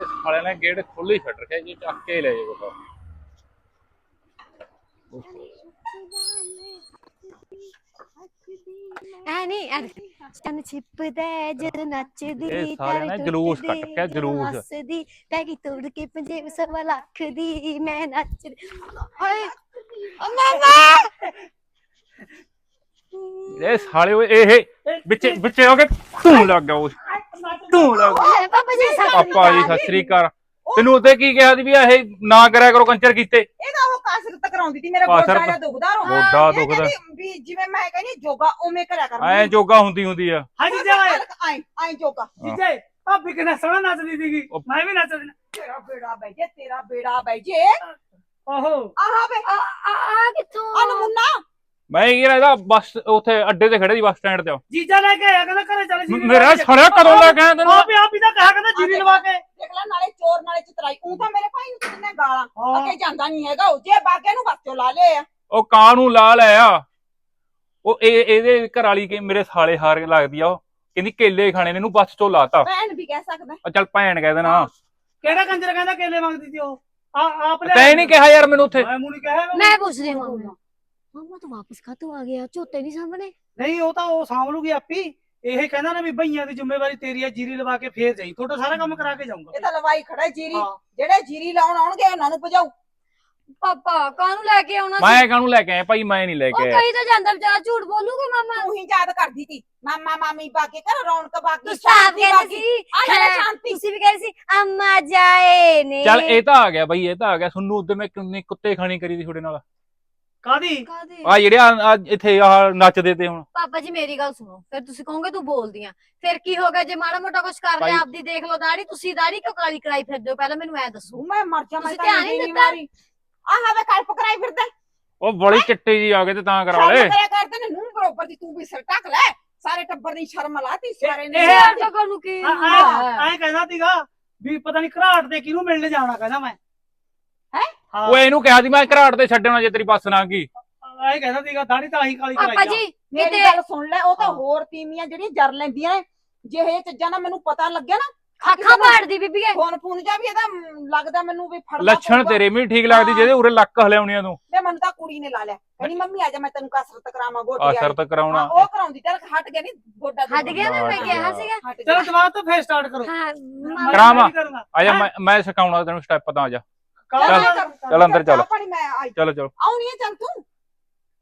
ਸਾਲੇ ਨੇ ਗੇਟ ਖੁੱਲੀ ਛੱਡ ਰੱਖਿਆ ਜੀ ਚੱਕ ਕੇ ਲੈ ਜਾਊਗਾ ਐ ਨਹੀਂ ਐ। ਚੰਨ ਛਿਪਦਾ ਜਦ ਨੱਚਦੀ ਇਹ ਸਾਰਿਆਂ ਨੇ ਜਲੂਸ ਕੱਢ ਕੇ ਜਲੂਸ। ਹੱਸਦੀ ਪੈ ਗਈ ਤੋੜ ਕੇ ਪੰਜੇ ਸਵਾ ਲੱਖ ਦੀ ਮੈਂ ਨੱਚਦੀ ਓਏ ਓ ਮਾਮਾ ਇਹ ਸਾਲੇ ਓਏ ਇਹ ਵਿੱਚੇ ਵਿੱਚੇ ਹੋ ਕੇ ਤੂੰ ਲੱਗ ਗਿਆ ਉਸ ਤੂੰ ਲੱਗ ਗਿਆ। ਪਾਪਾ ਜੀ ਸਤਿ ਪਾਪਾ ਜੀ ਸਤਿ ਸ੍ਰੀ ਅਕਾਲ। ਤੈਨੂੰ ਉੱਤੇ ਕੀ ਕਿਹਾ ਸੀ ਵੀ ਇਹ ਨਾ ਕਰਿਆ ਕਰੋ ਕੰਚਰ ਕੀਤੇ? ਇਹਦਾ ਉਹ ਕਸਰਤ ਕਰਾਉਂਦੀ ਸੀ ਮੇਰਾ ਕਸਰਤ? ਗੋਡਾ ਜਿਹਾ ਦੁਖਦਾ ਰੋ ਗੋਡਾ ਇਹ ਦੁਖਦਾ। ਕਹਿੰਦੀ ਵੀ ਜਿਵੇਂ ਮੈਂ ਕਹਿੰਦੀ ਜੋਗਾ ਉਵੇਂ ਕਰਿਆ ਕਰ। ਐ ਜੋਗਾ ਹੁੰਦੀ ਹੁੰਦੀ ਆ। ਹਾਂ ਜੀਜਾ ਓਏ ਆਏ ਆਏ ਜੋਗਾ। ਜੀਜੇ ਭਾਬੀ ਕਿੰਨਾ ਸੋਹਣਾ ਨੱਚਦੀ ਸੀਗੀ। ਉਹ- ਮੈਂ ਵੀ ਨੱਚਦੀ ਨਾ। ਤੇਰਾ ਬੇੜਾ ਬੈ ਜੇ ਤੇਰਾ ਬੇੜਾ ਬੈ ਜੇ। ਓਹੋ। ਆਹ ਵੇ। ਆ ਆ ਆ ਕਿੱਥੋਂ? ਆ ਨਮੂਨਾ। ਮੈਂ ਕੀ ਇਹਦਾ ਬੱਸ ਉੱਥੇ ਅੱਡੇ ਤੇ ਖੜੇ ਸੀ ਬੱਸ ਸਟੈਂਡ ਤੇ। ਜੀਜਾ ਲੈ ਕੇ ਆਇਆ ਕਹਿੰਦਾ ਘਰੇ ਚੱਲ ਜੀ ਮੇਰਾ ਛੜਿਆ ਕਦੋਂ ਲੈ ਕੇ ਆਇਆ ਤੈਨੂੰ? ਆਪ ਆਪ ਹੀ ਤਾਂ ਕਹਾ ਕਹਿੰਦਾ ਜੀਰੀ ਲਵਾ ਕੇ। ਦੇਖ ਲੈ ਨਾਲੇ ਚੋਰ ਨਾਲੇ ਚਤਰਾਈ। ਉਹ ਤਾਂ ਮੇਰੇ ਭਾਈ ਨੂੰ ਕਿੰਨੇ ਗਾਲਾਂ। ਹਾਂ। ਅੱਗੇ ਜਾਂਦਾ ਨਹੀਂ ਹੈਗਾ। ਉਹ ਜੇ ਬਾਗੇ ਨੂੰ ਬੱਚੋ ਲਾ ਲਏ ਆ। ਉਹ ਕਾਂ ਨੂੰ ਲਾ ਲਿਆ। ਉਹ ਇਹ ਇਹਦੇ ਘਰ ਵਾਲੀ ਕੇ ਮੇਰੇ ਸਾਲੇ ਹਾਰ ਲੱਗਦੀ ਆ ਉਹ। ਕਹਿੰਦੀ ਕੇਲੇ ਖਾਣੇ ਨੇ ਇਹਨੂੰ ਬੱਸ ਚੋਂ ਲਾਤਾ। ਭੈਣ ਵੀ ਕਹਿ ਸਕਦਾ। ਆ ਚੱਲ ਭੈਣ ਕਹਿ ਦੇਣਾ। ਕਿਹੜਾ ਕੰਜਰ ਕਹਿੰਦਾ ਕੇਲੇ ਮੰਗਦੀ ਸੀ ਉਹ? ਆ ਆਪ ਲੈ ਤੈਂ ਨਹੀਂ ਕਿਹਾ ਯਾਰ ਮੈਨੂੰ ਉੱਥੇ। ਮੈਂ ਮੂੰਹ ਨਹੀਂ ਕਿਹਾ। ਮੈਂ ਪੁੱਛਦੀ ਹਾਂ ਮਾਮਾ ਤੂੰ ਵਾਪਸ ਕਾਤੋਂ ਆ ਗਿਆ? ਝੋਟੇ ਨਹੀਂ ਸਾਹਮਣੇ ਨਹੀਂ ਉਹ ਤਾਂ ਉਹ ਸਾਂਭ ਲੂਗੀ ਆਪੀ। ਇਹ ਕਹਿੰਦਾ ਨਾ ਵੀ ਭਈਆਂ ਦੀ ਜ਼ਿੰਮੇਵਾਰੀ ਤੇਰੀ ਹੈ ਜੀਰੀ ਲਵਾ ਕੇ ਫੇਰ ਜਾਈ। ਤੁਹਾਡਾ ਸਾਰਾ ਕੰਮ ਕਰਾ ਕੇ ਜਾਊਂਗਾ। ਇਹ ਤਾਂ ਲਵਾਈ ਖੜਾ ਜੀਰੀ। ਹਾਂ। ਜਿਹੜੇ ਜੀਰੀ ਲਾਉਣ ਆਉਣਗੇ ਉਹਨਾਂ ਨੂੰ ਭਜਾਉ ਪਾਪਾ ਕਾਹਨੂੰ ਲੈ ਕੇ ਆਉਣਾ ਸੀ? ਮੈਂ ਕਾਹਨੂੰ ਲੈ ਕੇ ਆਇਆ? ਭਾਈ ਮੈਂ ਨਹੀਂ ਲੈ ਉਹ ਕੇ ਆਇਆ। ਕਹੀ ਤਾਂ ਜਾਂਦਾ ਵਿਚਾਰਾ ਝੂਠ ਬੋਲੂਗਾ ਮਾਮਾ। ਤੂੰ ਹੀ ਯਾਦ ਕਰਦੀ ਸੀ। ਮਾਮਾ ਮਾਮੀ ਬਾਗੇ ਘਰ ਰੌਣਕ ਬਾਗੀ ਤੂੰ ਸਾਫ਼ ਸ਼ਾਂਤੀ ਕਹਿੰਦੇ ਬਾਗੀ। ਸੀ ਆ ਜਾ ਸ਼ਾਂਤੀ। ਤੁਸੀਂ ਵੀ ਕਹਿੰਦੇ ਸੀ ਅੰਮਾ ਜਾਏ ਨੇ। ਚੱਲ ਇਹ ਤਾਂ ਆ ਗਿਆ ਭਾਈ ਇਹ ਤਾਂ ਆ ਗਿਆ। ਸੁਣਨੂੰ ਉਦੋਂ ਮੈਂ ਕਿੰਨੇ ਕੁੱਤੇ ਖਾਣੀ ਕਰੀ ਦੀ ਤੁਹਾਡੇ ਨਾਲ। ਕਾਦੀ? ਆ ਜਿਹੜੇ ਆ ਆ ਇੱਥੇ ਆ ਨੱਚਦੇ ਤੇ ਹੁਣ। ਪਾਪਾ ਜੀ ਮੇਰੀ ਗੱਲ ਸੁਣੋ ਫਿਰ ਤੁਸੀਂ ਕਹੋਗੇ ਤੂੰ ਬੋਲਦੀ ਆ। ਫਿਰ ਕੀ ਹੋ ਗਿਆ? ਜੇ ਮਾੜਾ ਮੋਟਾ ਕੁਝ ਕਰ ਭਾਈ- ਲਿਆ ਆਪਦੀ ਦੇਖ ਲਓ ਦਾੜੀ ਤੁਸੀਂ ਦਾੜੀ ਕਿਉਂ ਕਾਲੀ ਕਰਾਈ ਫਿਰਦੇ ਹੋ? ਪਹਿਲਾਂ ਮੈਨੂੰ ਐ ਦੱਸੋ। ਤੂੰ ਮੈਂ ਮਰ ਜਾ ਮੈਂ ਤੁਸੀਂ ਤਾਂ ਧਿਆਨ ਹੀ ਨਹੀਂ ਦਿੱਤਾ? ਮਾਰੀ ਆਹ ਵੇ ਕਲਪ ਕਰਾਈ ਫਿਰਦਾ। ਉਹ ਬੜੀ ਚਿੱਟੀ ਜੀ ਆ ਗਏ ਤੇ ਤਾਂ ਕਰਾ ਸ਼ਰਮ ਲੈ। ਕਰਿਆ ਕਰਦੇ ਨੇ ਨੂੰ ਬਰੋਬਰ ਦੀ ਤੂੰ ਵੀ ਸਿਰ ਢੱਕ ਲੈ। ਸਾਰੇ ਟੱਬਰ ਦੀ ਸ਼ਰਮ ਲਾਤੀ ਸਾਰੇ ਨੇ। ਇਹ- ਯਾਰ ਤਾਂ ਨੂੰ ਕੀ ਐ ਕਹਿੰਦਾ ਸੀਗਾ ਵੀ ਪਤਾ ਨਹੀਂ ਘਰਾਟ ਤੇ ਕਿਹਨੂੰ ਮਿਲਣ ਜਾਣਾ ਕਹਿੰਦਾ ਮੈਂ। ਹੈਂ? ਹਾਂ। ਉਹ ਇਹਨੂੰ ਕਿਹਾ ਸੀ ਮੈਂ ਘਰਾਟ ਤੇ ਛੱਡਣਾ ਜੇ ਤੇਰੀ ਬੱਸ ਨਾ ਗਈ ਐ ਕਹਿੰਦਾ ਸੀਗਾ ਦਾੜੀ ਤਾਂ ਆਹੀ ਕਾਲੀ ਪਾਪਾ ਕਰਾਈ ਆ। ਜੀ ਮੇਰੀ ਕਿਤੇ ਗੱਲ ਸੁਣ ਲੈ ਉਹ ਤਾਂ। ਹੋਰ ਤੀਮੀਆਂ ਜਿਹੜੀਆਂ ਜਰ ਲੈਂਦੀਆਂ ਨੇ ਜੇ ਇਹ ਚੀਜ਼ਾਂ ਦਾ ਮੈਨੂੰ ਪਤਾ ਲੱਗਿਆ ਨਾ ਅੱਖਾਂ ਪਾੜਦੀ ਬੀਬੀ ਐ। ਫੋਨ ਫੋਨ ਜਾ ਵੀ ਇਹਦਾ ਮ, ਲੱਗਦਾ ਮੈਨੂੰ ਵੀ ਫੜਨਾ ਲੱਛਣ ਪਊਗਾ। ਤੇਰੇ ਵੀ ਠੀਕ ਲੱਗਦੀ ਜਿਹਦੇ ਉਰੇ ਲੱਕ ਹਲਿਆਉਣੀਆਂ ਤੂੰ। ਤੇ ਮੈਨੂੰ ਤਾਂ ਕੁੜੀ ਨੇ ਲਾ ਲਿਆ। ਕਹਿੰਦੀ ਮੰਮੀ ਆ ਜਾ ਮੈਂ ਤੈਨੂੰ ਕਸਰਤ ਕਰਾਵਾਂ ਗੋਡੀ ਵਾਲੀ ਸ਼ਰਤ ਕਰਾਉਣਾ। ਹਾਂ, ਉਹ ਕਰਾਉਂਦੀ ਤੇ ਹਟ ਗਿਆ ਨਹੀਂ ਗੋਡਾ ਹਟ ਗਿਆ ਨਾ ਮੈਂ ਕਿਹਾ ਸੀਗਾ। ਹਟ ਗਿਆ। ਚਲੋ ਤੋਂ ਫੇਰ ਸਟਾਰਟ ਕਰੋ। ਹਾਂ ਮੈਂ ਕਰਾਵਾਂ। ਨਹੀਂ ਕਰੂੰਗਾ। ਆ ਜਾ? ਮੈਂ ਮੈਂ ਸਿਖਾਉਣਾ ਤੈਨੂੰ ਸਟੈਪ ਤਾਂ ਆ ਜਾ। ਚੱਲ, ਅੰਦਰ ਚੱਲ ਚਾਹ ਪਾਣੀ ਮੈਂ ਆਈ। ਚਲੋ ਚਲੋ। ਆਉਣੀ ਹੈ ਚੱਲ ਤੂੰ।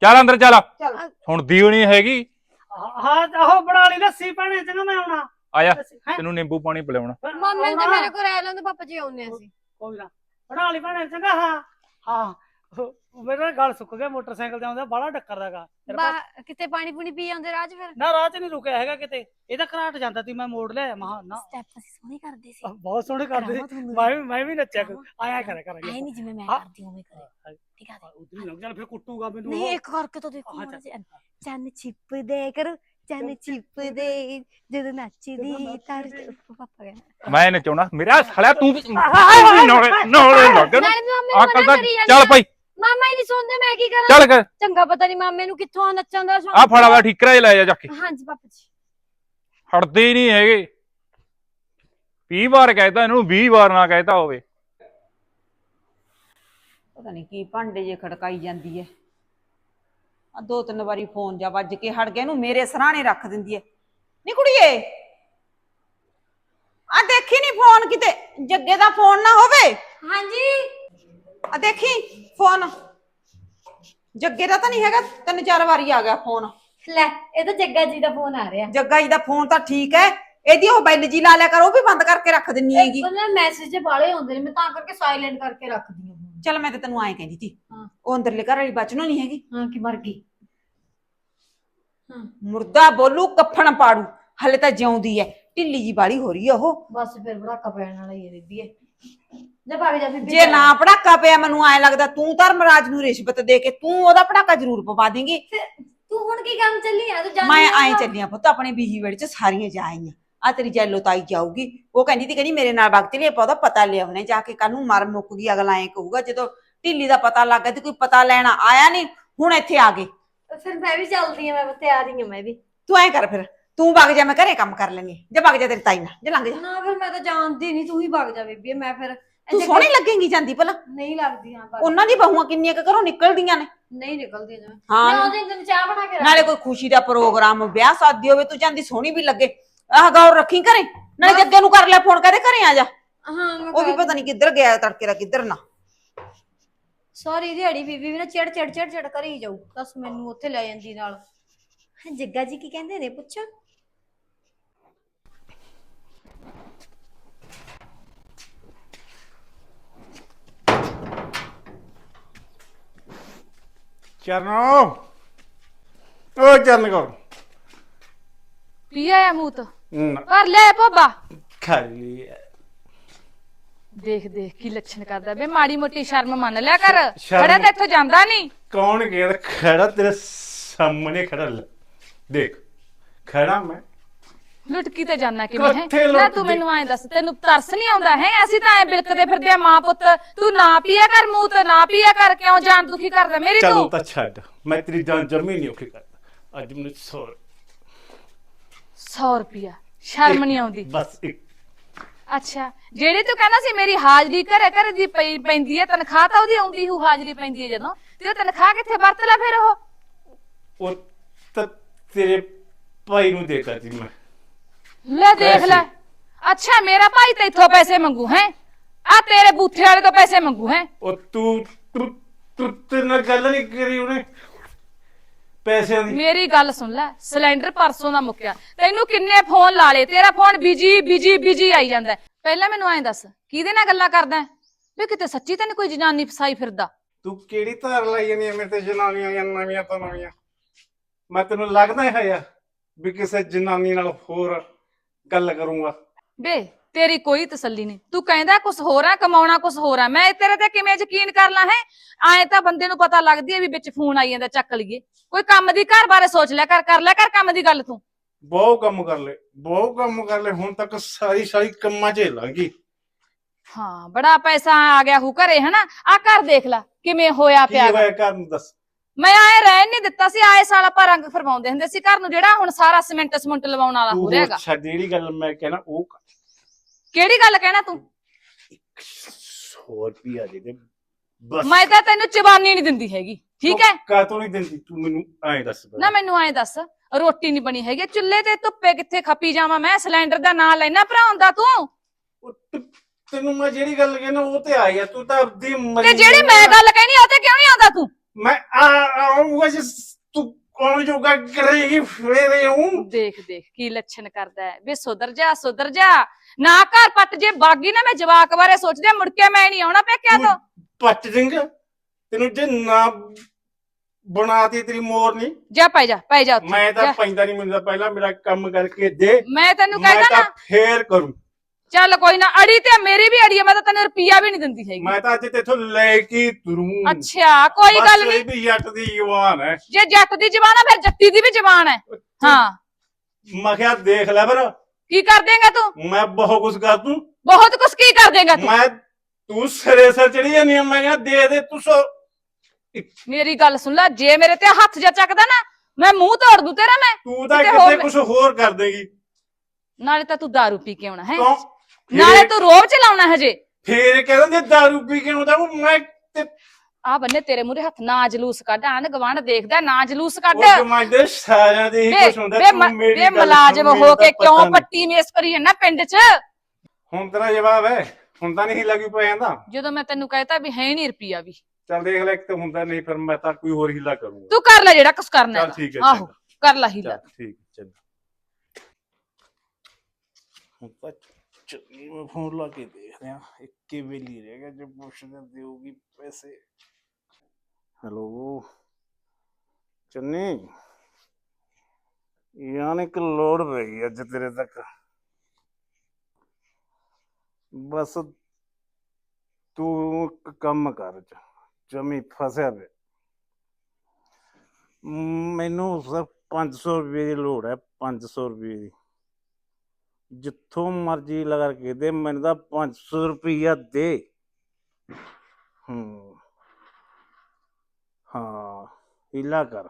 ਚੱਲ ਅੰਦਰ ਚੱਲ। ਚੱਲ। ਸੁਣਦੀ ਹੋਣੀ ਹੈਗੀ। ਹਾਂ ਆਹੋ ਬਣਾ ਲਈ ਲੱਸੀ ਭੈਣੇ ਚੰਗਾ ਮੈਂ ਆਉਣਾ। ਆ ਜਾ ਹੈਂ? ਤੈਨੂੰ ਨਿੰਬੂ ਪਾਣੀ ਪਿਲਾਉਣਾ। ਮੰਮੀ ਤੇ ਮੇਰੇ ਕੋਲ ਰਹਿ ਲੈਂਦੇ ਪਾਪਾ ਜੀ ਆਉਂਦੇ ਅਸੀਂ। ਕੋਈ ਨਾ। ਬਣਾ ਲਈ ਭੈਣੇ ਚੰਗਾ ਹਾਂ। ਹਾਂ। ਮੇਰਾ ਗਲ ਸੁੱਕ ਗਿਆ ਮੋਟਰਸਾਈਕਲ ਤੇ ਆਉਂਦਾ ਬੜਾ ਡੱਕਰ ਦਾਗਾ ਬਾ- ਕਿਤੇ ਪਾਣੀ ਪੂਣੀ ਪੀ ਆਉਂਦੇ ਰਾਜ ਫਿਰ? ਨਾ ਰਾਹ ਚ ਨਹੀਂ ਰੁਕਿਆ ਹੈਗਾ ਕਿਤੇ। ਇਹਦਾ ਘਰਾਟ ਜਾਂਦਾ ਸੀ ਮੈਂ ਮੋੜ ਲਿਆ ਮਹਾ ਨਾ। ਸਟੈਪ ਅਸੀਂ ਸੋਹਣੇ ਕਰਦੇ ਸੀ। ਬਹੁਤ ਸੋਹਣੇ ਕਰਦੇ। ਤੁਹਾਨੂੰ ਮੈਂ ਵੀ ਮੈਂ ਵੀ ਨੱਚਿਆ ਕਰ। ਆਇਆ ਕਰਿਆ ਐ ਕਰਾਂਗੇ ਨਹੀਂ ਜਿਵੇਂ ਮੈਂ ਹਾਂ। ਕਰਦੀ ਉਵੇਂ ਕਰੇ। ਠੀਕ ਆ ਉਧਰ ਹੀ ਲੰਘ ਜਾਣ ਫਿਰ ਕੁੱਟੂਗਾ ਮੈਨੂੰ ਨਹੀਂ। ਇੱਕ ਕਰਕੇ ਤਾਂ ਦੇਖੋ। ਚੰਨ ਛਿਪਦੇ ਕਰ ਚੰਨ ਚਿਪਦੇ ਜਦੋਂ ਨੱਚਦੀ ਤੜ ਪਾਪਾ ਕਹਿੰਦਾ। ਮੈਂ ਨਚਾਉਣਾ। ਮੇਰਾ ਸਾਲਿਆ ਤੂੰ ਵੀ ਨੌਲੇ ਨੌਲੇ ਲੱਗ ਅਕਲ ਦਾ ਚੱਲ ਭਾਈ। ਮਾਮਾ ਹੀ ਨਹੀਂ ਸੁਣਦੇ ਮੈਂ ਕੀ ਕਰਾਂ? ਚੱਲ ਕਰ। ਚੰਗਾ ਪਤਾ ਨਹੀਂ ਮਾਮੇ ਨੂੰ ਕਿੱਥੋਂ ਨੱਚਣ ਦਾ ਸ਼ੌਕ। ਆ ਫੜਾ ਵਾ ਠੀਕਰਾ ਜਿਹਾ ਲੈ ਜਾ ਚੱਕ ਕੇ। ਹਾਂਜੀ ਪਾਪਾ ਜੀ। ਹਟਦੇ ਹੀ ਨਹੀਂ ਹੈਗੇ। 20 ਵਾਰ ਕਹਿਤਾ ਇਹਨੂੰ 20 ਵਾਰ ਨਾ ਕਹਿਤਾ ਹੋਵੇ। ਪਤਾ ਨਹੀਂ ਕੀ ਭਾਂਡੇ ਜੇ ਖੜਕਾਈ ਜਾਂਦੀ ਐ। ਆ ਦੋ ਤਿੰਨ ਵਾਰੀ ਫੋਨ ਜਾ ਵੱਜ ਕੇ ਹਟ ਗਿਆ ਇਹਨੂੰ ਮੇਰੇ ਸਰਾਣੇ ਰੱਖ ਦਿੰਦੀ ਐ। ਨੀ ਕੁੜੀਏ ਆ ਦੇਖੀ ਨਹੀਂ ਫੋਨ ਕਿਤੇ ਜੱਗੇ ਦਾ ਫੋਨ ਨਾ ਹੋਵੇ। ਹਾਂਜੀ। ਆ ਦੇਖੀ ਫੋਨ। ਜੱਗੇ ਦਾ ਤਾਂ ਨਹੀਂ ਹੈਗਾ ਤਿੰਨ ਚਾਰ ਵਾਰੀ ਆ ਗਿਆ ਫੋਨ। ਲੈ ਇਹ ਤਾਂ ਜੱਗਾ ਜੀ ਦਾ ਫੋਨ ਆ ਰਿਹਾ। ਜੱਗਾ ਜੀ ਦਾ ਫੋਨ ਤਾਂ ਠੀਕ ਹੈ ਇਹਦੀ ਉਹ ਬੈਲ ਜੀ ਲਾ ਲਿਆ ਕਰ ਉਹ ਵੀ ਬੰਦ ਕਰਕੇ ਰੱਖ ਦਿੰਨੀ ਹੈਗੀ। ਉਹਨਾਂ ਮੈਸੇਜ ਬਾਲੇ ਆਉਂਦੇ ਨੇ ਮੈਂ ਤਾਂ ਕਰਕੇ ਸਾਇਲੈਂਟ ਕਰਕੇ ਰੱਖਦੀ ਹਾਂ। ਚੱਲ ਮੈਂ ਤੇ ਤੈਨੂੰ ਐਂ ਕਹਿੰਦੀ ਸੀ ਹਾਂ। ਉਹ ਅੰਦਰਲੇ ਘਰ ਵਾਲੀ ਬਚਨੋ ਨਹੀਂ ਹੈਗੀ। ਹਾਂ ਕਿ ਮਰ ਗਈ। ਮੁਰਦਾ ਬੋਲੂ ਕਫਣ ਪਾੜੂ ਹਲੇ ਤਾਂ ਜਿਉਂਦੀ ਐ ਢਿੱਲੀ ਜੀ ਬਾਲੀ ਹੋ ਰਹੀ ਆ ਉਹ। ਬਸ ਫਿਰ ਬੜਾਕਾ ਪੈਣ ਵਾਲਾ ਹੀ ਹੈ ਬੀਬੀ ਜਾ ਭਾਗ ਜਾ ਬੀਬੀ ਜੇ ਨਾ ਪੜਾਕਾ ਪਿਆ ਮੈਨੂੰ ਐ ਲੱਗਦਾ ਤੂੰ ਧਰਮਰਾਜ ਨੂੰ ਰਿਸ਼ਵਤ ਦੇ ਕੇ ਤੂੰ ਉਹਦਾ ਪੜਾਕਾ ਜ਼ਰੂਰ ਪਵਾ ਦੇਂਗੀ। ਤੂੰ ਹੁਣ ਕੀ ਕੰਮ ਚੱਲੀ ਆ? ਤੂੰ ਜਾਂਦੀ ਮੈਂ ਐਂ ਚੱਲੀਆਂ ਪੁੱਤ ਆਪਣੇ ਬੀਹੀ ਵੇੜ ਚ ਸਾਰੀਆਂ ਜਾ ਆਈਆਂ। ਆ ਤੇਰੀ ਜੈਲੋ ਤਾਈ ਜਾਊਗੀ। ਉਹ ਕਹਿੰਦੀ ਤੀ ਕਹਿੰਦੀ ਮੇਰੇ ਨਾਲ ਵਕਤ ਲਈ ਆਪਾਂ ਉਹਦਾ ਪਤਾ ਲਿਆਉਣੇ ਜਾ ਕੇ ਕੱਲ ਨੂੰ ਮਰ ਮੁੱਕ ਗਈ ਅਗਲਾ ਐਂ ਕਹੂਗਾ ਜਦੋਂ ਢਿੱਲੀ ਦਾ ਪਤਾ ਲੱਗ ਗਿਆ ਤੇ ਕੋਈ ਪਤਾ ਲੈਣਾ ਆਇਆ ਨਹੀਂ ਹੁਣ ਇੱਥੇ ਆ ਗਏ। ਫਿਰ ਮੈਂ ਵੀ ਚੱਲਦੀ ਆ ਮੈਂ ਤਿਆਰ ਹੀ ਆ ਮੈਂ ਵੀ। ਤੂੰ ਐਂ ਕਰ ਫਿਰ ਤੂੰ ਵਗ ਜਾ ਮੈਂ ਘਰੇ ਕੰਮ ਕਰ ਲੈਣੀ ਜੇ ਵਗ ਜਾ ਤੇਰੀ ਤਾਈ ਨਾਲ ਜੇ ਲੰਘ ਜਾ। ਨਾ ਫਿਰ ਮੈਂ ਤਾਂ ਜਾਣਦੀ ਨਹੀਂ ਤੂੰ ਹੀ ਭੱਗ ਜਾ ਬੀਬੀ ਮੈਂ ਫਿਰ ਤੂੰ ਸੋਹਣੀ ਲੱਗੇਂਗੀ ਜਾਂਦੀ ਭਲਾ। ਨਹੀਂ ਲੱਗਦੀ ਹਾਂ। ਉਹਨਾਂ ਦੀ ਬਹੂਆਂ ਕਿੰਨੀਆਂ ਕੁ ਘਰੋਂ ਨਿਕਲਦੀਆਂ ਨੇ। ਨਹੀਂ ਨਿਕਲਦੀ ਜਿਵੇਂ। ਹਾਂ। ਮੈਂ ਉਹਦੇ ਦਿਨ ਚਾਹ ਬਣਾ ਕੇ ਰੱਖ ਨਾਲੇ ਕੋਈ ਖੁਸ਼ੀ ਦਾ ਪ੍ਰੋਗਰਾਮ ਵਿਆਹ ਸ਼ਾਦੀ ਹੋਵੇ ਤੂੰ ਜਾਂਦੀ ਸੋਹਣੀ ਵੀ ਲੱਗੇ। ਆਹ ਗੌਰ ਰੱਖੀ ਘਰੇ। ਨਾਲੇ ਜੱਗੇ ਨੂੰ ਕਰ ਲੈ ਫੋਨ ਕਰੇ ਘਰੇ ਆ ਜਾ। ਹਾਂ ਮੈਂ ਉਹ ਵੀ ਪਤਾ ਨਹੀਂ ਕਿੱਧਰ ਗਿਆ ਤੜਕੇ ਦਾ ਕਿੱਧਰ ਨਾ। ਸੌਰੀ ਦਿਹਾੜੀ ਬੀਬੀ ਵੀ ਨਾ ਚੜ ਚੜ ਚੜ ਚੜ ਕਰੀ ਜਾਊ। ਬਸ ਮੈਨੂੰ ਉੱਥੇ ਲੈ ਜਾਂਦੀ ਨਾਲ। ਹਾਂ, ਜੱਗਾ ਜੀ ਕੀ ਕਹਿੰਦੇ ਨੇ ਪੁੱਛੋ। ਚਰਨੋ। ਓ ਚਰਨ ਕੌਰ। ਪੀ ਆਇਆ ਮੂੰਹ ਤੋਂ? ਨਾ, ਲੈ ਪੋਬਾ ਖਾ ਲਈ ਐ। ਦੇਖ ਦੇਖ ਕੀ ਲੱਛਣ ਕਰਦਾ ਬੇ ਮਾੜੀ ਮੋਟੀ ਸ਼ਰਮ ਮੰਨ ਲਿਆ ਕਰ। ਸ਼ਰਮ- ਖੜਾ ਤਾਂ ਇੱਥੋਂ ਜਾਂਦਾ ਨਹੀਂ। ਕੌਣ ਗਿਆ? ਖੜਾ ਤੇਰੇ ਸਾਹਮਣੇ ਖੜਾ ਲੈ। ਦੇਖ ਖੜਾ ਮੈਂ। ਲੁਟਕੀ ਤੇ ਜਾਣਾ ਕਿਵੇਂ ਹੈ? ਨਾ? ਤੂੰ ਮੈਨੂੰ ਐਂ ਦੱਸ ਤੈਨੂੰ ਤਰਸ ਨਹੀਂ ਆਉਂਦਾ ਹੈ? ਅਸੀਂ ਤਾਂ ਐ ਬਿਲਕਦੇ ਫਿਰਦੇ ਆ ਮਾਂ ਪੁੱਤ। ਤੂੰ ਨਾ ਪੀਆ ਕਰ ਮੂੰਹ ਤੇ ਨਾ ਪੀਆ ਕਰ ਕਿਉਂ? ਜਾਨ ਦੁਖੀ ਕਰਦਾ ਮੇਰੀ ਚੱਲ ਤੂੰ। ਤਾਂ ਛੱਡ। ਮੈਂ ਤੇਰੀ ਜਾਨ ਜਮੀ ਨਹੀਂ ਔਖੀ ਕਰਦਾ। ਅੱਜ ਮੈਨੂੰ ਸੌ 100 ਰੁਪਿਆ ਸ਼ਰਮ ਨਹੀਂ ਆਉਂਦੀ। ਬਸ ਇੱਕ। ਅੱਛਾ ਜਿਹੜੀ ਤੂੰ ਕਹਿੰਦਾ ਸੀ ਮੇਰੀ ਹਾਜ਼ਰੀ ਘਰੇ ਘਰੇ ਦੀ ਪਈ ਪੈਂਦੀ ਹੈ ਤਨਖਾਹ ਤਾਂ ਉਹਦੀ ਆਉਂਦੀ ਹੂ ਹਾਜ਼ਰੀ ਪੈਂਦੀ ਹੈ ਜਦੋਂ। ਤੇ ਉਹ ਤਨਖਾਹ ਕਿੱਥੇ ਵਰਤ ਲੈ ਫਿਰ ਉਹ? ਉਹ ਤਾਂ ਤੇਰੇ ਭਾਈ ਨੂੰ ਜੀ ਮੈਂ। ਲੈ ਦੇਖ ਲੈ। ਅੱਛਾ ਮੇਰਾ ਭਾਈ ਤੇ ਇਥੋਂ ਪੈਸੇ ਮੰਗੂ ਹੈ? ਆ ਤੇਰੇ ਬੂਥੇ ਵਾਲੇ ਤੋਂ ਪੈਸੇ ਮੰਗੂ ਹੈ? ਉਹ ਤੂੰ ਤੂੰ ਤੂੰ ਨਾਲ ਗੱਲ ਨਹੀਂ ਕਰੀ ਉਹਨੇ। ਪੈਸਿਆਂ ਦੀ। ਮੇਰੀ ਗੱਲ ਸੁਣ ਲੈ ਸਿਲੰਡਰ ਪਰਸੋਂ ਦਾ ਮੁੱਕਿਆ। ਤੈਨੂੰ ਕਿੰਨੇ ਫੋਨ ਲਾ ਲੇ ਤੇਰਾ ਫੋਨ ਬਿਜ਼ੀ ਬਿਜ਼ੀ ਬਿਜ਼ੀ ਆਈ ਜਾਂਦਾ। ਹੈ। ਪਹਿਲਾਂ ਮੈਨੂੰ ਐਂ ਦੱਸ ਕਿਹਦੇ ਨਾਲ ਗੱਲਾਂ ਕਰਦਾ? ਹੈ? ਵੀ ਕਿਤੇ ਸੱਚੀ ਤੈਨੂੰ ਕੋਈ ਜਨਾਨੀ ਫਸਾਈ ਫਿਰਦਾ? ਤੂੰ ਕਿਹੜੀ ਧਾਰ ਲਾਈ ਜਾਂਦੀ ਆ ਮੇਰੇ ਤੇ ਜਨਾਨੀਆਂ ਜਾਂ ਨਵੀਆਂ ਤੋਂ ਨਵੀਆਂ? ਮੈਂ ਤੈਨੂੰ ਲੱਗਦਾ ਹੈ ਆ ਵੀ ਕਿਸੇ ਜਨਾਨੀ ਨਾਲ ਹੋਰ ਗੱਲ ਕਰੂੰਗਾ। ਬੇ ਤੇਰੀ ਕੋਈ ਤਸੱਲੀ ਨਹੀਂ। ਤੂੰ ਕਹਿੰਦਾ ਕੁਝ ਹੋਰ ਆ ਕਮਾਉਣਾ ਕੁਝ ਹੋਰ ਆ। ਮੈਂ ਤੇਰੇ ਤੇ ਕਿਵੇਂ ਯਕੀਨ ਕਰ ਲਾਂ ਹੈ? ਐਂ ਤਾਂ ਬੰਦੇ ਨੂੰ ਪਤਾ ਲੱਗਦੀ ਹੈ ਵੀ ਵਿੱਚ ਫੋਨ ਆਈ ਜਾਂਦਾ ਚੱਕ ਲਈਏ। ਕੋਈ ਕੰਮ ਦੀ ਘਰ ਬਾਰੇ ਸੋਚ ਲਿਆ ਕਰ ਕਰ ਲਿਆ ਕਰ ਕੰਮ ਦੀ ਗੱਲ ਤੂੰ। ਬਹੁਤ ਕੰਮ ਕਰ ਲੈ ਬਹੁਤ ਕੰਮ ਕਰ ਲੈ ਹੁਣ ਤੱਕ ਸਾਰੀ ਸਾਰੀ ਕੰਮਾਂ 'ਚ ਲਾਂਗੀ ਹਾਂ ਬੜਾ ਪੈਸਾ ਆ ਗਿਆ ਹੂ ਘਰੇ ਹਨਾ? ਆ ਘਰ ਦੇਖ ਲੈ ਕਿਵੇਂ ਹੋਇਆ ਕੀ ਪਿਆ ਗਾ। ਹੋਇਆ ਘਰ ਨੂੰ ਦੱਸ। ਮੈਂ ਆਏ ਰਹਿਣ ਨਹੀਂ ਦਿੱਤਾ ਸੀ ਆਏ ਸਾਲ ਆਪਾਂ ਰੰਗ ਫਰਮਾਉਂਦੇ ਹੁੰਦੇ ਸੀ ਘਰ ਨੂੰ ਜਿਹੜਾ ਹੁਣ ਸਾਰਾ ਸੀਮੈਂਟ ਸਮੁੰਟ ਲਵਾਉਣ ਵਾਲਾ ਹੋ ਰਿਹਾਗਾ ਛੱਡ ਜਿਹੜੀ ਗੱਲ ਮੈਂ ਕਹਿਣਾ ਉਹ ਕਰ। ਕਿਹੜੀ ਗੱਲ ਕਹਿਣਾ ਤੂੰ? ਸੌ ਰੁਪਿਆ ਦੇ ਦੇ ਬਸ। ਮੈਂ ਤਾਂ ਤੈਨੂੰ ਚਬਾਨੀ ਨਹੀਂ ਦਿੰਦੀ ਹੈਗੀ ਠੀਕ ਹੈ? ਕਾ ਤੋਂ ਨਹੀਂ ਦਿੰਦੀ? ਤੂੰ ਮੈਨੂੰ ਐਂ ਦੱਸ ਪਹਿਲਾਂ। ਨਾ ਮੈਨੂੰ ਐਂ ਦੱਸ ਰੋਟੀ ਨਹੀਂ ਬਣੀ ਹੈਗੀ ਚੁੱਲ੍ਹੇ ਤੇ ਧੁੱਪੇ ਕਿੱਥੇ ਖੱਪੀ ਜਾਵਾਂ ਮੈਂ? ਸਿਲੰਡਰ ਦਾ ਨਾਂ ਲੈਣਾ ਤੂੰ? ਉਹ ਤੇ- ਤੈਨੂੰ ਮੈਂ ਜਿਹੜੀ ਗੱਲ ਕਹਿਣਾ ਉਹ ਤੇ ਆਈ ਆ ਤੂੰ ਤਾਂ ਆਪਦੀ ਤੇ ਮਰਜ਼ੀ ਜਿਹੜੀ ਮੈਂ ਗੱਲ ਕਹਿਣੀ ਉਹ ਤੇ ਕਿਉਂ ਨਹੀਂ ਆਉਂਦਾ ਤੂੰ? ਮੈਂ ਆ ਆਉਂਗਾ ਜਿਸ ਤੂੰ ਕੌਣ ਜੋਗਾ ਕਰੇਗੀ ਫੇਰ ਹੂੰ। ਦੇਖ ਦੇਖ ਕੀ ਲੱਛਣ ਕਰਦਾ ਹੈ। ਵੇ ਸੁਧਰ ਜਾ ਸੁਧਰ ਜਾ। ਨਾ ਘਰ ਪੱਟ ਜੇ ਬਾਗੀ ਨਾ ਮੈਂ ਜਵਾਕ ਬਾਰੇ ਸੋਚਦੀ ਮੁੜ ਕੇ ਮੈਂ ਨਹੀਂ ਆਉਣਾ ਪੇਕਿਆ ਤੋਂ। ਪੱਟ ਦਿੰਗਾ। ਤੈਨੂੰ ਜੇ ਨਾ ਬਣਾਤੀ ਤੇਰੀ ਮੋਰ ਨਹੀਂ ਜਾ ਪੈ ਜਾ ਪੈ ਜਾ ਉੱਥੇ, ਮੈਂ ਤਾਂ ਜਾ। ਪੈਂਦਾ ਨਹੀਂ ਮੈਨੂੰ ਤਾਂ ਪਹਿਲਾਂ ਮੇਰਾ ਕੰਮ ਕਰਕੇ ਦੇ। ਮੈਂ ਤੈਨੂੰ ਮੈਂ ਕਹਿੰਦਾ ਤਾਂ ਨਾ ਫੇਰ ਕਰੂੰ। ਚੱਲ ਕੋਈ ਨਾ ਅੜੀ ਤੇ ਮੇਰੀ ਵੀ ਅੜੀ ਹੈ ਮੈਂ ਤਾਂ ਤੈਨੂੰ ਰੁਪਈਆ ਵੀ ਨਹੀਂ ਦਿੰਦੀ ਹੈਗੀ। ਮੈਂ ਤਾਂ ਅੱਜ ਤੇਥੋਂ ਲੈ ਕੇ ਤੁਰੂੰ। ਅੱਛਾ ਕੋਈ ਗੱਲ ਨਹੀਂ। ਵੀ ਜੱਟ ਦੀ ਜਵਾਨ ਹੈ। ਜੇ ਜੱਟ ਦੀ ਜ਼ਬਾਨ ਆ ਫਿਰ ਜੱਟੀ ਦੀ ਵੀ ਜ਼ਬਾਨ ਹੈ। ਹਾਂ। ਮੈਂ ਕਿਹਾ ਦੇਖ ਲੈ ਫਿਰ। ਕੀ ਕਰ ਦੇਂਗਾ ਤੂੰ? ਮੈਂ ਬਹੁਤ ਕੁਝ ਕਰ ਦੂੰ। ਬਹੁਤ ਕੁਛ ਕੀ ਕਰ ਦੇਂਗਾ ਤੂੰ? ਮੈਂ ਤੂੰ ਸਿਰੇ ਸਿਰ ਚੜੀ ਜਾਂਦੀ ਆ ਮੈਂ ਕਿਹਾ ਦੇ ਦੇ ਤੂੰ ਸੋ। ਮੇਰੀ ਗੱਲ ਸੁਣ ਲੈ ਜੇ ਮੇਰੇ ਤੇ ਹੱਥ ਜਾ ਚੱਕਦਾ ਨਾ ਮੈਂ ਮੂੰਹ ਤੋੜ ਦੂੰ ਤੇਰਾ ਮੈਂ। ਤੂੰ ਤਾਂ ਕਿਤੇ ਕੁਝ ਹੋਰ ਕਰ ਦੇਗੀ। ਨਾਲੇ ਤਾਂ ਤੂੰ दारू ਪੀ ਕੇ ਆਉਣਾ ਹੈ? ਕਿਉਂ ਨਾਲੇ ਤੂੰ ਰੋਬ ਚਲਾਉਣਾ ਹਜੇ। ਫੇਰ ਕਹਿੰਦੇ ਦਾਰੂ ਪੀ ਕੇ ਆਉਂਦਾ ਉਹ ਮੈਂ ਤੇ ਆ ਬੰਨੇ ਤੇਰੇ ਮੂਰੇ ਹੱਥ ਨਾ ਜਲੂਸ ਕੱਢ ਆਂਢ ਗਵਾਂਢ ਦੇਖਦਾ ਨਾ ਜਲੂਸ ਕੱਢ। ਉਹ ਜਮਾਂਦੇ ਸਾਰਿਆਂ ਦੇ ਹੀ ਕੁਝ ਹੁੰਦਾ ਵੇ ਤੂੰ ਮੇਰੀ ਵੇ ਗੱਲ ਸੁਣ, ਮੁਲਾਜ਼ਮ ਹੋ ਕੇ ਪਤਾ ਕਿਉਂ ਨਹੀਂ। ਪੱਟੀ ਮੇਸ ਕਰੀ ਜਾਂਦਾ ਪਿੰਡ 'ਚ? ਹੁਣ ਤੇਰਾ ਜਵਾਬ ਹੈ ਹੁਣ ਤਾਂ ਨਹੀਂ ਲੱਗੀ ਪਿਆ ਜਾਂਦਾ। ਜਦੋਂ ਮੈਂ ਤੈਨੂੰ ਕਹਿਤਾ ਵੀ ਹੈ ਨਹੀਂ ਰੁਪਿਆ ਵੀ। ਚੱਲ ਦੇਖ ਲੈ ਇੱਕ ਤਾਂ ਹੁੰਦਾ ਨਹੀਂ ਫਿਰ ਮੈਂ ਤਾਂ ਕੋਈ ਹੋਰ ਹੀਲਾ ਕਰੂੰਗਾ। ਤੂੰ ਕਰ ਲੈ ਜਿਹੜਾ ਕੁਛ ਕਰਨਾ ਚੱਲ ਹੈ ਠੀਕ ਹੈ ਆਹੋ ਚੰਗਾ। ਕਰ ਲੈ ਹੀਲਾ। ਚੱਲ ਠੀਕ ਹੈ, ਚੰਗਾ। ਹੁਣ ਤਾਂ ਚੱਲੀ ਮੈਂ ਫੋਨ ਲਾ ਕੇ ਦੇਖਦੇ ਰਿਹਾ ਇੱਕੇ ਵੇਲੀ ਰਹਿ ਗਿਆ ਜੇ ਪੁੱਛਦੇ ਦੇਊਗੀ ਪੈਸੇ। ਹੈਲੋ ਚੰਨੀ, ਯਾਨੀ ਇੱਕ ਲੋੜ ਪੈ ਅੱਜ ਤੇਰੇ ਤੱਕ। ਬਸ ਤੂੰ ਇੱਕ ਕੰਮ ਕਰ, ਜਮੀ ਫਸਿਆ ਪਿਆ। ਮੈਨੂੰ ਸਿਰਫ 500 ਰੁਪਏ ਦੀ ਲੋੜ ਹੈ 500 ਰੁਪਏ ਦੀ। ਜਿੱਥੋਂ ਮਰਜ਼ੀ ਲਗਾ ਕੇ ਦੇ ਮੈਨੂੰ ਤਾਂ 500 ਰੁਪਈਆ ਦੇ। ਹੂੰ। ਹਾਂ ਹੀਲਾ ਕਰ।